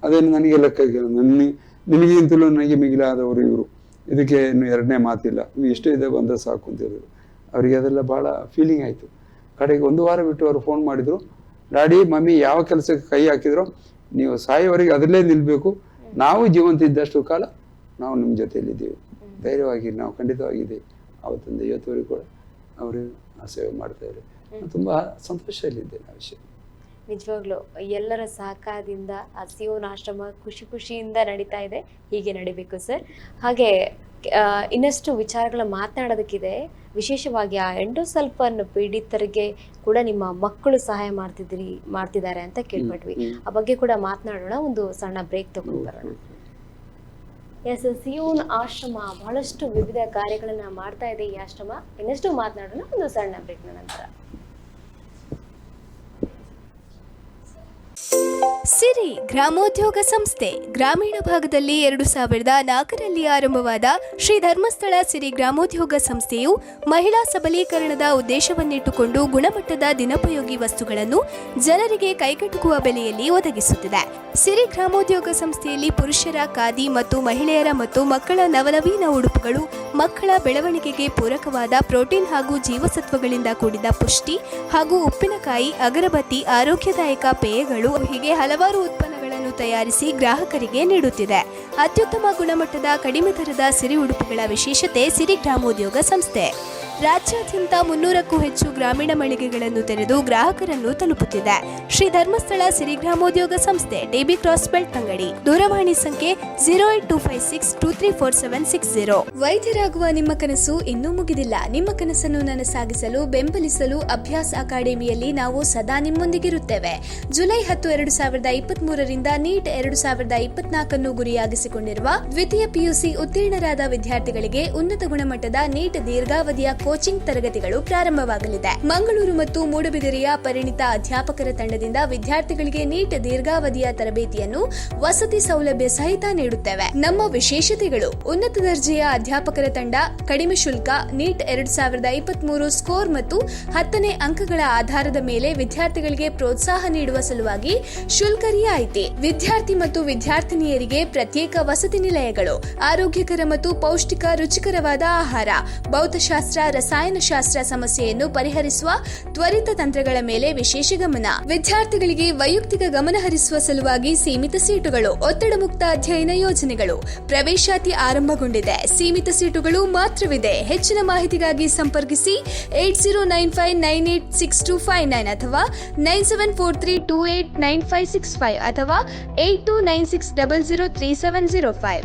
ಅದೇನು ನನಗೆ ಲೆಕ್ಕ ನನ್ನ ನಿನಗಿಂತಲೂ ನನಗೆ ಮಿಗಿಲಾದವರು ಇವರು. ಇದಕ್ಕೆ ಇನ್ನು ಎರಡನೇ ಮಾತಿಲ್ಲ. ನೀವು ಎಷ್ಟೇ ಇದೆ ಬಂದರೆ ಸಾಕು ಅಂತ ಹೇಳಿದ್ರು. ಅವರಿಗೆ ಅದೆಲ್ಲ ಭಾಳ ಫೀಲಿಂಗ್ ಆಯಿತು. ಕಡೆಗೆ ಒಂದು ವಾರ ಬಿಟ್ಟು ಅವರು ಫೋನ್ ಮಾಡಿದರು. ಡ್ಯಾಡಿ ಮಮ್ಮಿ ಯಾವ ಕೆಲಸಕ್ಕೆ ಕೈ ಹಾಕಿದ್ರು ನೀವು ಸಾಯೋವರೆಗೆ ಅದರಲ್ಲೇ ನಿಲ್ಲಬೇಕು ನಾವು ಜೀವಂತ ಇದ್ದಷ್ಟು ಕಾಲ ನಾವು ನಿಮ್ಮ ಜೊತೆಯಲ್ಲಿದ್ದೀವಿ. ಧೈರ್ಯವಾಗಿ ನಾವು ಖಂಡಿತವಾಗಿದ್ದೀವಿ. ಅವತ್ತಿಂದ ಇವತ್ತುವರೆಗೂ ಕೂಡ ಅವರು ಆ ಸೇವೆ ಮಾಡ್ತಾ ಇದ್ದಾರೆ. ನಾನು ತುಂಬ ಸಂತೋಷದಲ್ಲಿದ್ದೇನೆ ಆ ವಿಷಯ. ನಿಜವಾಗ್ಲೂ ಎಲ್ಲರ ಸಹಕಾರದಿಂದ ಆ ಸಿಯೋನ್ ಆಶ್ರಮ ಖುಷಿ ಖುಷಿಯಿಂದ ನಡೀತಾ ಇದೆ ಹೀಗೆ ನಡಿಬೇಕು ಸರ್. ಹಾಗೆ ಇನ್ನಷ್ಟು ವಿಚಾರಗಳ ಮಾತನಾಡೋದಕ್ಕಿದೆ. ವಿಶೇಷವಾಗಿ ಆ ಎಂಡೋಸಲ್ಫನ್ ಪೀಡಿತರಿಗೆ ಕೂಡ ನಿಮ್ಮ ಮಕ್ಕಳು ಸಹಾಯ ಮಾಡ್ತಿದ್ರಿ ಮಾಡ್ತಿದ್ದಾರೆ ಅಂತ ಕೇಳ್ಪಟ್ವಿ. ಆ ಬಗ್ಗೆ ಕೂಡ ಮಾತನಾಡೋಣ ಒಂದು ಸಣ್ಣ ಬ್ರೇಕ್ ತಗೊಂಡು ಬರೋಣ. ಎಸ್ ಸಿಯೋನ್ ಆಶ್ರಮ ಬಹಳಷ್ಟು ವಿವಿಧ ಕಾರ್ಯಗಳನ್ನ ಮಾಡ್ತಾ ಇದೆ ಈ ಆಶ್ರಮ. ಇನ್ನಷ್ಟು ಮಾತನಾಡೋಣ ಒಂದು ಸಣ್ಣ ಬ್ರೇಕ್ನ ನಂತರ. Bye. ಸಿರಿ ಗ್ರಾಮೋದ್ಯೋಗ ಸಂಸ್ಥೆ, ಗ್ರಾಮೀಣ ಭಾಗದಲ್ಲಿ ಎರಡು ಸಾವಿರದ ನಾಲ್ಕರಲ್ಲಿ ಆರಂಭವಾದ ಶ್ರೀ ಧರ್ಮಸ್ಥಳ ಸಿರಿ ಗ್ರಾಮೋದ್ಯೋಗ ಸಂಸ್ಥೆಯು ಮಹಿಳಾ ಸಬಲೀಕರಣದ ಉದ್ದೇಶವನ್ನಿಟ್ಟುಕೊಂಡು ಗುಣಮಟ್ಟದ ದಿನೋಪಯೋಗಿ ವಸ್ತುಗಳನ್ನು ಜನರಿಗೆ ಕೈಗೆಟುಕುವ ಬೆಲೆಯಲ್ಲಿ ಒದಗಿಸುತ್ತಿದೆ. ಸಿರಿ ಗ್ರಾಮೋದ್ಯೋಗ ಸಂಸ್ಥೆಯಲ್ಲಿ ಪುರುಷರ ಖಾದಿ ಮತ್ತು ಮಹಿಳೆಯರ ಮತ್ತು ಮಕ್ಕಳ ನವನವೀನ ಉಡುಪುಗಳು, ಮಕ್ಕಳ ಬೆಳವಣಿಗೆಗೆ ಪೂರಕವಾದ ಪ್ರೋಟೀನ್ ಹಾಗೂ ಜೀವಸತ್ವಗಳಿಂದ ಕೂಡಿದ ಪುಷ್ಟಿ ಹಾಗೂ ಉಪ್ಪಿನಕಾಯಿ, ಅಗರಬತ್ತಿ, ಆರೋಗ್ಯದಾಯಕ ಪೇಯಗಳು ಹಲವಾರು ಉತ್ಪನ್ನಗಳನ್ನು ತಯಾರಿಸಿ ಗ್ರಾಹಕರಿಗೆ ನೀಡುತ್ತಿದೆ. ಅತ್ಯುತ್ತಮ ಗುಣಮಟ್ಟದ ಕಡಿಮೆ ದರದ ಸಿರಿ ಉಡುಪುಗಳ ವಿಶೇಷತೆ ಸಿರಿ ಗ್ರಾಮೋದ್ಯೋಗ ಸಂಸ್ಥೆ. ರಾಜ್ಯಾದ್ಯಂತ ಮುನ್ನೂರಕ್ಕೂ ಹೆಚ್ಚು ಗ್ರಾಮೀಣ ಮಳಿಗೆಗಳನ್ನು ತೆರೆದು ಗ್ರಾಹಕರನ್ನು ತಲುಪುತ್ತಿದೆ. ಶ್ರೀ ಧರ್ಮಸ್ಥಳ ಸಿರಿ ಗ್ರಾಮೋದ್ಯೋಗ ಸಂಸ್ಥೆ ಡಿಬಿ ಕ್ರಾಸ್ ಬೆಲ್ಟ್ ಅಂಗಡಿ. ದೂರವಾಣಿ ಸಂಖ್ಯೆ zero eight two five six two three four seven six zero. ವೈದ್ಯರಾಗುವ ನಿಮ್ಮ ಕನಸು ಇನ್ನೂ ಮುಗಿದಿಲ್ಲ. ನಿಮ್ಮ ಕನಸನ್ನು ನನಸಾಗಿಸಲು, ಬೆಂಬಲಿಸಲು ಅಭ್ಯಾಸ ಅಕಾಡೆಮಿಯಲ್ಲಿ ನಾವು ಸದಾ ನಿಮ್ಮೊಂದಿಗಿರುತ್ತೇವೆ. ಜುಲೈ ಹತ್ತು, ಎರಡು ಸಾವಿರದ ಇಪ್ಪತ್ತ್ ಮೂರರಿಂದ ನೀಟ್ ಎರಡು ಸಾವಿರದ ಇಪ್ಪತ್ನಾಲ್ಕನ್ನು ಗುರಿಯಾಗಿಸಿಕೊಂಡಿರುವ ದ್ವಿತೀಯ ಪಿಯುಸಿ ಉತ್ತೀರ್ಣರಾದ ವಿದ್ಯಾರ್ಥಿಗಳಿಗೆ ಉನ್ನತ ಗುಣಮಟ್ಟದ ನೀಟ್ ದೀರ್ಘಾವಧಿಯ ಕೋಚಿಂಗ್ ತರಗತಿಗಳು ಪ್ರಾರಂಭವಾಗಲಿದೆ. ಮಂಗಳೂರು ಮತ್ತು ಮೂಡಬಿದಿರೆಯ ಪರಿಣಿತ ಅಧ್ಯಾಪಕರ ತಂಡದಿಂದ ವಿದ್ಯಾರ್ಥಿಗಳಿಗೆ ನೀಟ್ ದೀರ್ಘಾವಧಿಯ ತರಬೇತಿಯನ್ನು ವಸತಿ ಸೌಲಭ್ಯ ಸಹಿತ ನೀಡುತ್ತೇವೆ. ನಮ್ಮ ವಿಶೇಷತೆಗಳು. ಉನ್ನತ ದರ್ಜೆಯ ಅಧ್ಯಾಪಕರ ತಂಡ, ಕಡಿಮೆ ಶುಲ್ಕ, ನೀಟ್ ಎರಡು ಸಾವಿರದ ಇಪ್ಪತ್ಮೂರು ಸ್ಕೋರ್ ಮತ್ತು ಹತ್ತನೇ ಅಂಕಗಳ ಆಧಾರದ ಮೇಲೆ ವಿದ್ಯಾರ್ಥಿಗಳಿಗೆ ಪ್ರೋತ್ಸಾಹ ನೀಡುವ ಸಲುವಾಗಿ ಶುಲ್ಕ ರಿಯಾಯಿತಿ ವಿದ್ಯಾರ್ಥಿ ಮತ್ತು ವಿದ್ಯಾರ್ಥಿನಿಯರಿಗೆ ಪ್ರತ್ಯೇಕ ವಸತಿ ನಿಲಯಗಳು, ಆರೋಗ್ಯಕರ ಮತ್ತು ಪೌಷ್ಟಿಕ ರುಚಿಕರವಾದ ಆಹಾರ, ಭೌತಶಾಸ್ತ್ರ, ರಸಾಯನಶಾಸ್ತ್ರ ಸಮಸ್ಯೆಯನ್ನು ಪರಿಹರಿಸುವ ತ್ವರಿತ ತಂತ್ರಗಳ ಮೇಲೆ ವಿಶೇಷ ಗಮನ. ವಿದ್ಯಾರ್ಥಿಗಳಿಗೆ ವೈಯಕ್ತಿಕ ಗಮನ ಹರಿಸುವ ಸಲುವಾಗಿ ಸೀಮಿತ ಸೀಟುಗಳು ಒತ್ತಡ ಮುಕ್ತ ಅಧ್ಯಯನ ಯೋಜನೆಗಳು, ಪ್ರವೇಶಾತಿ ಆರಂಭಗೊಂಡಿದೆ. ಸೀಮಿತ ಸೀಟುಗಳು ಮಾತ್ರವಿದೆ. ಹೆಚ್ಚಿನ ಮಾಹಿತಿಗಾಗಿ ಸಂಪರ್ಕಿಸಿ eight zero nine five nine eight six two five nine ಅಥವಾ nine seven four three two eight nine five six five ಅಥವಾ eight two nine six double zero three seven zero five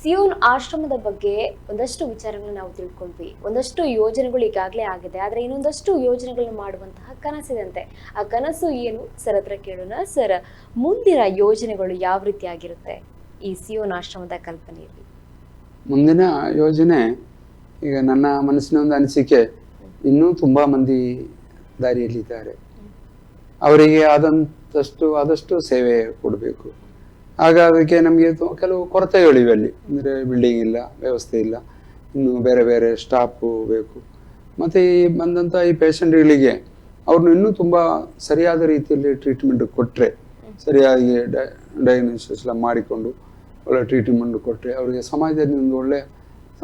Sion ಆಶ್ರಮದ ಬಗ್ಗೆ ಒಂದಷ್ಟು ವಿಚಾರಗಳನ್ನ ನಾವು ತಿಳ್ಕೊಂಡ್ವಿ. ಒಂದಷ್ಟು ಯೋಜನೆಗಳು ಈಗಾಗಲೇ ಆಗಿದೆ. ಆದ್ರೆ ಇನ್ನೊಂದಷ್ಟು ಯೋಜನೆಗಳನ್ನ ಮಾಡುವಂತಹ ಕನಸಿದಂತೆ ಆ ಕನಸು ಏನು? ಸರ್ ಹತ್ರ ಕೇಳೋಣ. ಸರ್ ಮುಂದಿನ ಯೋಜನೆಗಳು ಯಾವ ರೀತಿ ಆಗಿರುತ್ತೆ ಈ ಸಿಯೋನ್ ಆಶ್ರಮದ ಕಲ್ಪನೆಯಲ್ಲಿ? ಮುಂದಿನ ಯೋಜನೆ ಈಗ ನನ್ನ ಮನಸ್ಸಿನ ಒಂದು ಅನಿಸಿಕೆ ಇನ್ನೂ ತುಂಬಾ ಮಂದಿ ದಾರಿಯಲ್ಲಿದ್ದಾರೆ. ಅವರಿಗೆ ಆದಂತಷ್ಟು ಆದಷ್ಟು ಸೇವೆ ಕೊಡಬೇಕು. ಆಗ ಅದಕ್ಕೆ ನಮಗೆ ಕೆಲವು ಕೊರತೆಗಳಿವೆ ಅಲ್ಲಿ. ಅಂದರೆ ಬಿಲ್ಡಿಂಗ್ ಇಲ್ಲ, ವ್ಯವಸ್ಥೆ ಇಲ್ಲ. ಇನ್ನು ಬೇರೆ ಬೇರೆ ಸ್ಟಾಫು ಬೇಕು. ಮತ್ತು ಈ ಬಂದಂಥ ಈ ಪೇಷಂಟ್ಗಳಿಗೆ ಅವ್ರನ್ನ ಇನ್ನೂ ತುಂಬ ಸರಿಯಾದ ರೀತಿಯಲ್ಲಿ ಟ್ರೀಟ್ಮೆಂಟ್ ಕೊಟ್ಟರೆ ಸರಿಯಾಗಿ ಡಯಾಗ್ನೋಸಿಸ್ ಎಲ್ಲ ಮಾಡಿಕೊಂಡು ಒಳ್ಳೆ ಟ್ರೀಟ್ಮೆಂಟ್ ಕೊಟ್ಟರೆ ಅವರಿಗೆ ಸಮಾಜದಿಂದ ಒಂದು ಒಳ್ಳೆ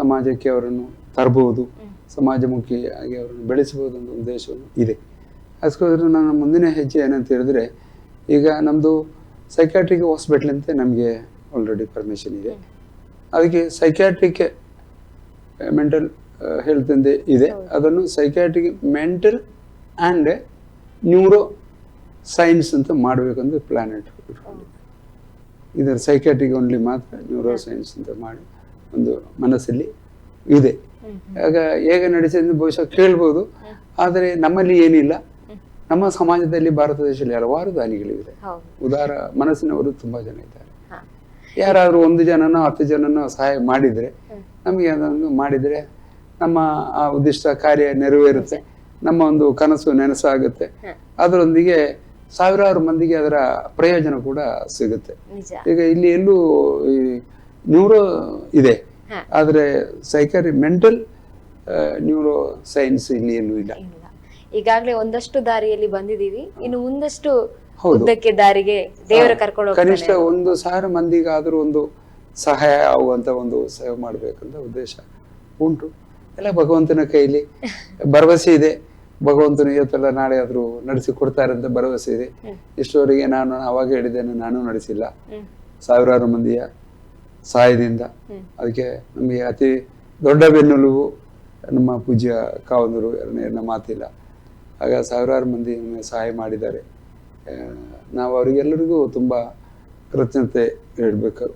ಸಮಾಜಕ್ಕೆ ಅವರನ್ನು ತರಬಹುದು ಸಮಾಜಮುಖಿಯಾಗಿ ಅವರನ್ನು ಬೆಳೆಸಬಹುದು ಅನ್ನೋ ಉದ್ದೇಶವನ್ನು ಇದೆ. ಅದಕ್ಕೋಸ್ಕರ ನನ್ನ ಮುಂದಿನ ಹೆಜ್ಜೆ ಏನಂತ ಹೇಳಿದ್ರೆ, ಈಗ ನಮ್ಮದು ಸೈಕ್ಯಾಟ್ರಿಕ್ ಹಾಸ್ಪಿಟ್ಲ್ ಅಂತ ನಮಗೆ ಆಲ್ರೆಡಿ ಪರ್ಮಿಷನ್ ಇದೆ. ಅದಕ್ಕೆ ಸೈಕ್ಯಾಟ್ರಿಕ್ ಮೆಂಟಲ್ ಹೆಲ್ತ್ ಅಂತ ಇದೆ. ಅದನ್ನು psychiatric mental and neuro science ಅಂತ ಮಾಡಬೇಕಂತ ಪ್ಲಾನ್ ಇಟ್ಕೊಂಡಿದ್ದೆ. ಇದರ ಸೈಕ್ಯಾಟ್ರಿಕ್ ಓನ್ಲಿ ಮಾತ್ರ ನ್ಯೂರೋ ಸೈನ್ಸ್ ಅಂತ ಮಾಡಿ ಒಂದು ಮನಸ್ಸಲ್ಲಿ ಇದೆ. ಆಗ ಹೇಗೆ ನಡೆಸಿದ್ರೆ ಬಹುಶಃ ಕೇಳ್ಬೋದು. ಆದರೆ ನಮ್ಮಲ್ಲಿ ಏನಿಲ್ಲ. ನಮ್ಮ ಸಮಾಜದಲ್ಲಿ ಭಾರತ ದೇಶದಲ್ಲಿ ಹಲವಾರು ದಾನಿಗಳಿವೆ. ಉದಾರ ಮನಸ್ಸಿನವರು ತುಂಬಾ ಜನ ಇದ್ದಾರೆ. ಯಾರಾದರೂ ಒಂದು ಜನನೋ ಹತ್ತು ಜನನೋ ಸಹಾಯ ಮಾಡಿದ್ರೆ ನಮಗೆ ಅದನ್ನು ಮಾಡಿದ್ರೆ ನಮ್ಮ ಆ ಉದ್ದಿಷ್ಟ ಕಾರ್ಯ ನೆರವೇರುತ್ತೆ. ನಮ್ಮ ಒಂದು ಕನಸು ನೆನಸಾಗುತ್ತೆ. ಅದರೊಂದಿಗೆ ಸಾವಿರಾರು ಮಂದಿಗೆ ಅದರ ಪ್ರಯೋಜನ ಕೂಡ ಸಿಗುತ್ತೆ. ಈಗ ಇಲ್ಲಿ ಎಲ್ಲೂ ಈ ನ್ಯೂರೋ ಇದೆ. ಆದರೆ ಸೈಕರಿ ಮೆಂಟಲ್ ನ್ಯೂರೋ ಸೈನ್ಸ್ ಇಲ್ಲಿ ಎಲ್ಲೂ ಇಲ್ಲ. ಈಗಾಗ್ಲೇ ಒಂದಷ್ಟು ದಾರಿಯಲ್ಲಿ ಬಂದಿದೀವಿ ಇನ್ನು ಒಂದಷ್ಟು ಉದ್ದಕ್ಕೆ ದಾರಿಗೆ ದೇವರ ಕರ್ಕೊಂಡು ಕನಿಷ್ಠ ಒಂದು ಸಾವಿರ ಮಂದಿಗಾದರೂ ಒಂದು ಸಹಾಯ ಆಗುವಂತ ಒಂದು ಸೇವೆ ಮಾಡ್ಬೇಕಂತ ಉದ್ದೇಶ ಉಂಟು. ಎಲ್ಲ ಭಗವಂತನ ಕೈಲಿ ಭರವಸೆ ಇದೆ. ಭಗವಂತನು ಇವತ್ತೆಲ್ಲ ನಾಳೆ ಆದರೂ ನಡೆಸಿ ಕೊಡ್ತಾರೆ ಅಂತ ಭರವಸೆ ಇದೆ. ಇಷ್ಟೋರಿಗೆ ಇಷ್ಟವರೆಗೆ ನಾನು ಅವಾಗ ಹೇಳಿದ್ದೇನೆ ನಾನು ನಡೆಸಿಲ್ಲ. ಸಾವಿರಾರು ಮಂದಿಯ ಸಹಾಯದಿಂದ. ಅದಕ್ಕೆ ನಮಗೆ ಅತಿ ದೊಡ್ಡ ಬೆನ್ನೆಲುಬು ನಮ್ಮ ಪೂಜ್ಯ ಕಾವಂದರು ಎರಡನೇ ಮಾತಿಲ್ಲ. ಆಗ ಸಾವಿರಾರು ಮಂದಿ ನಮಗೆ ಸಹಾಯ ಮಾಡಿದ್ದಾರೆ. ನಾವು ಅವರಿಗೆಲ್ಲರಿಗೂ ತುಂಬ ಕೃತಜ್ಞತೆ ಹೇಳಬೇಕು.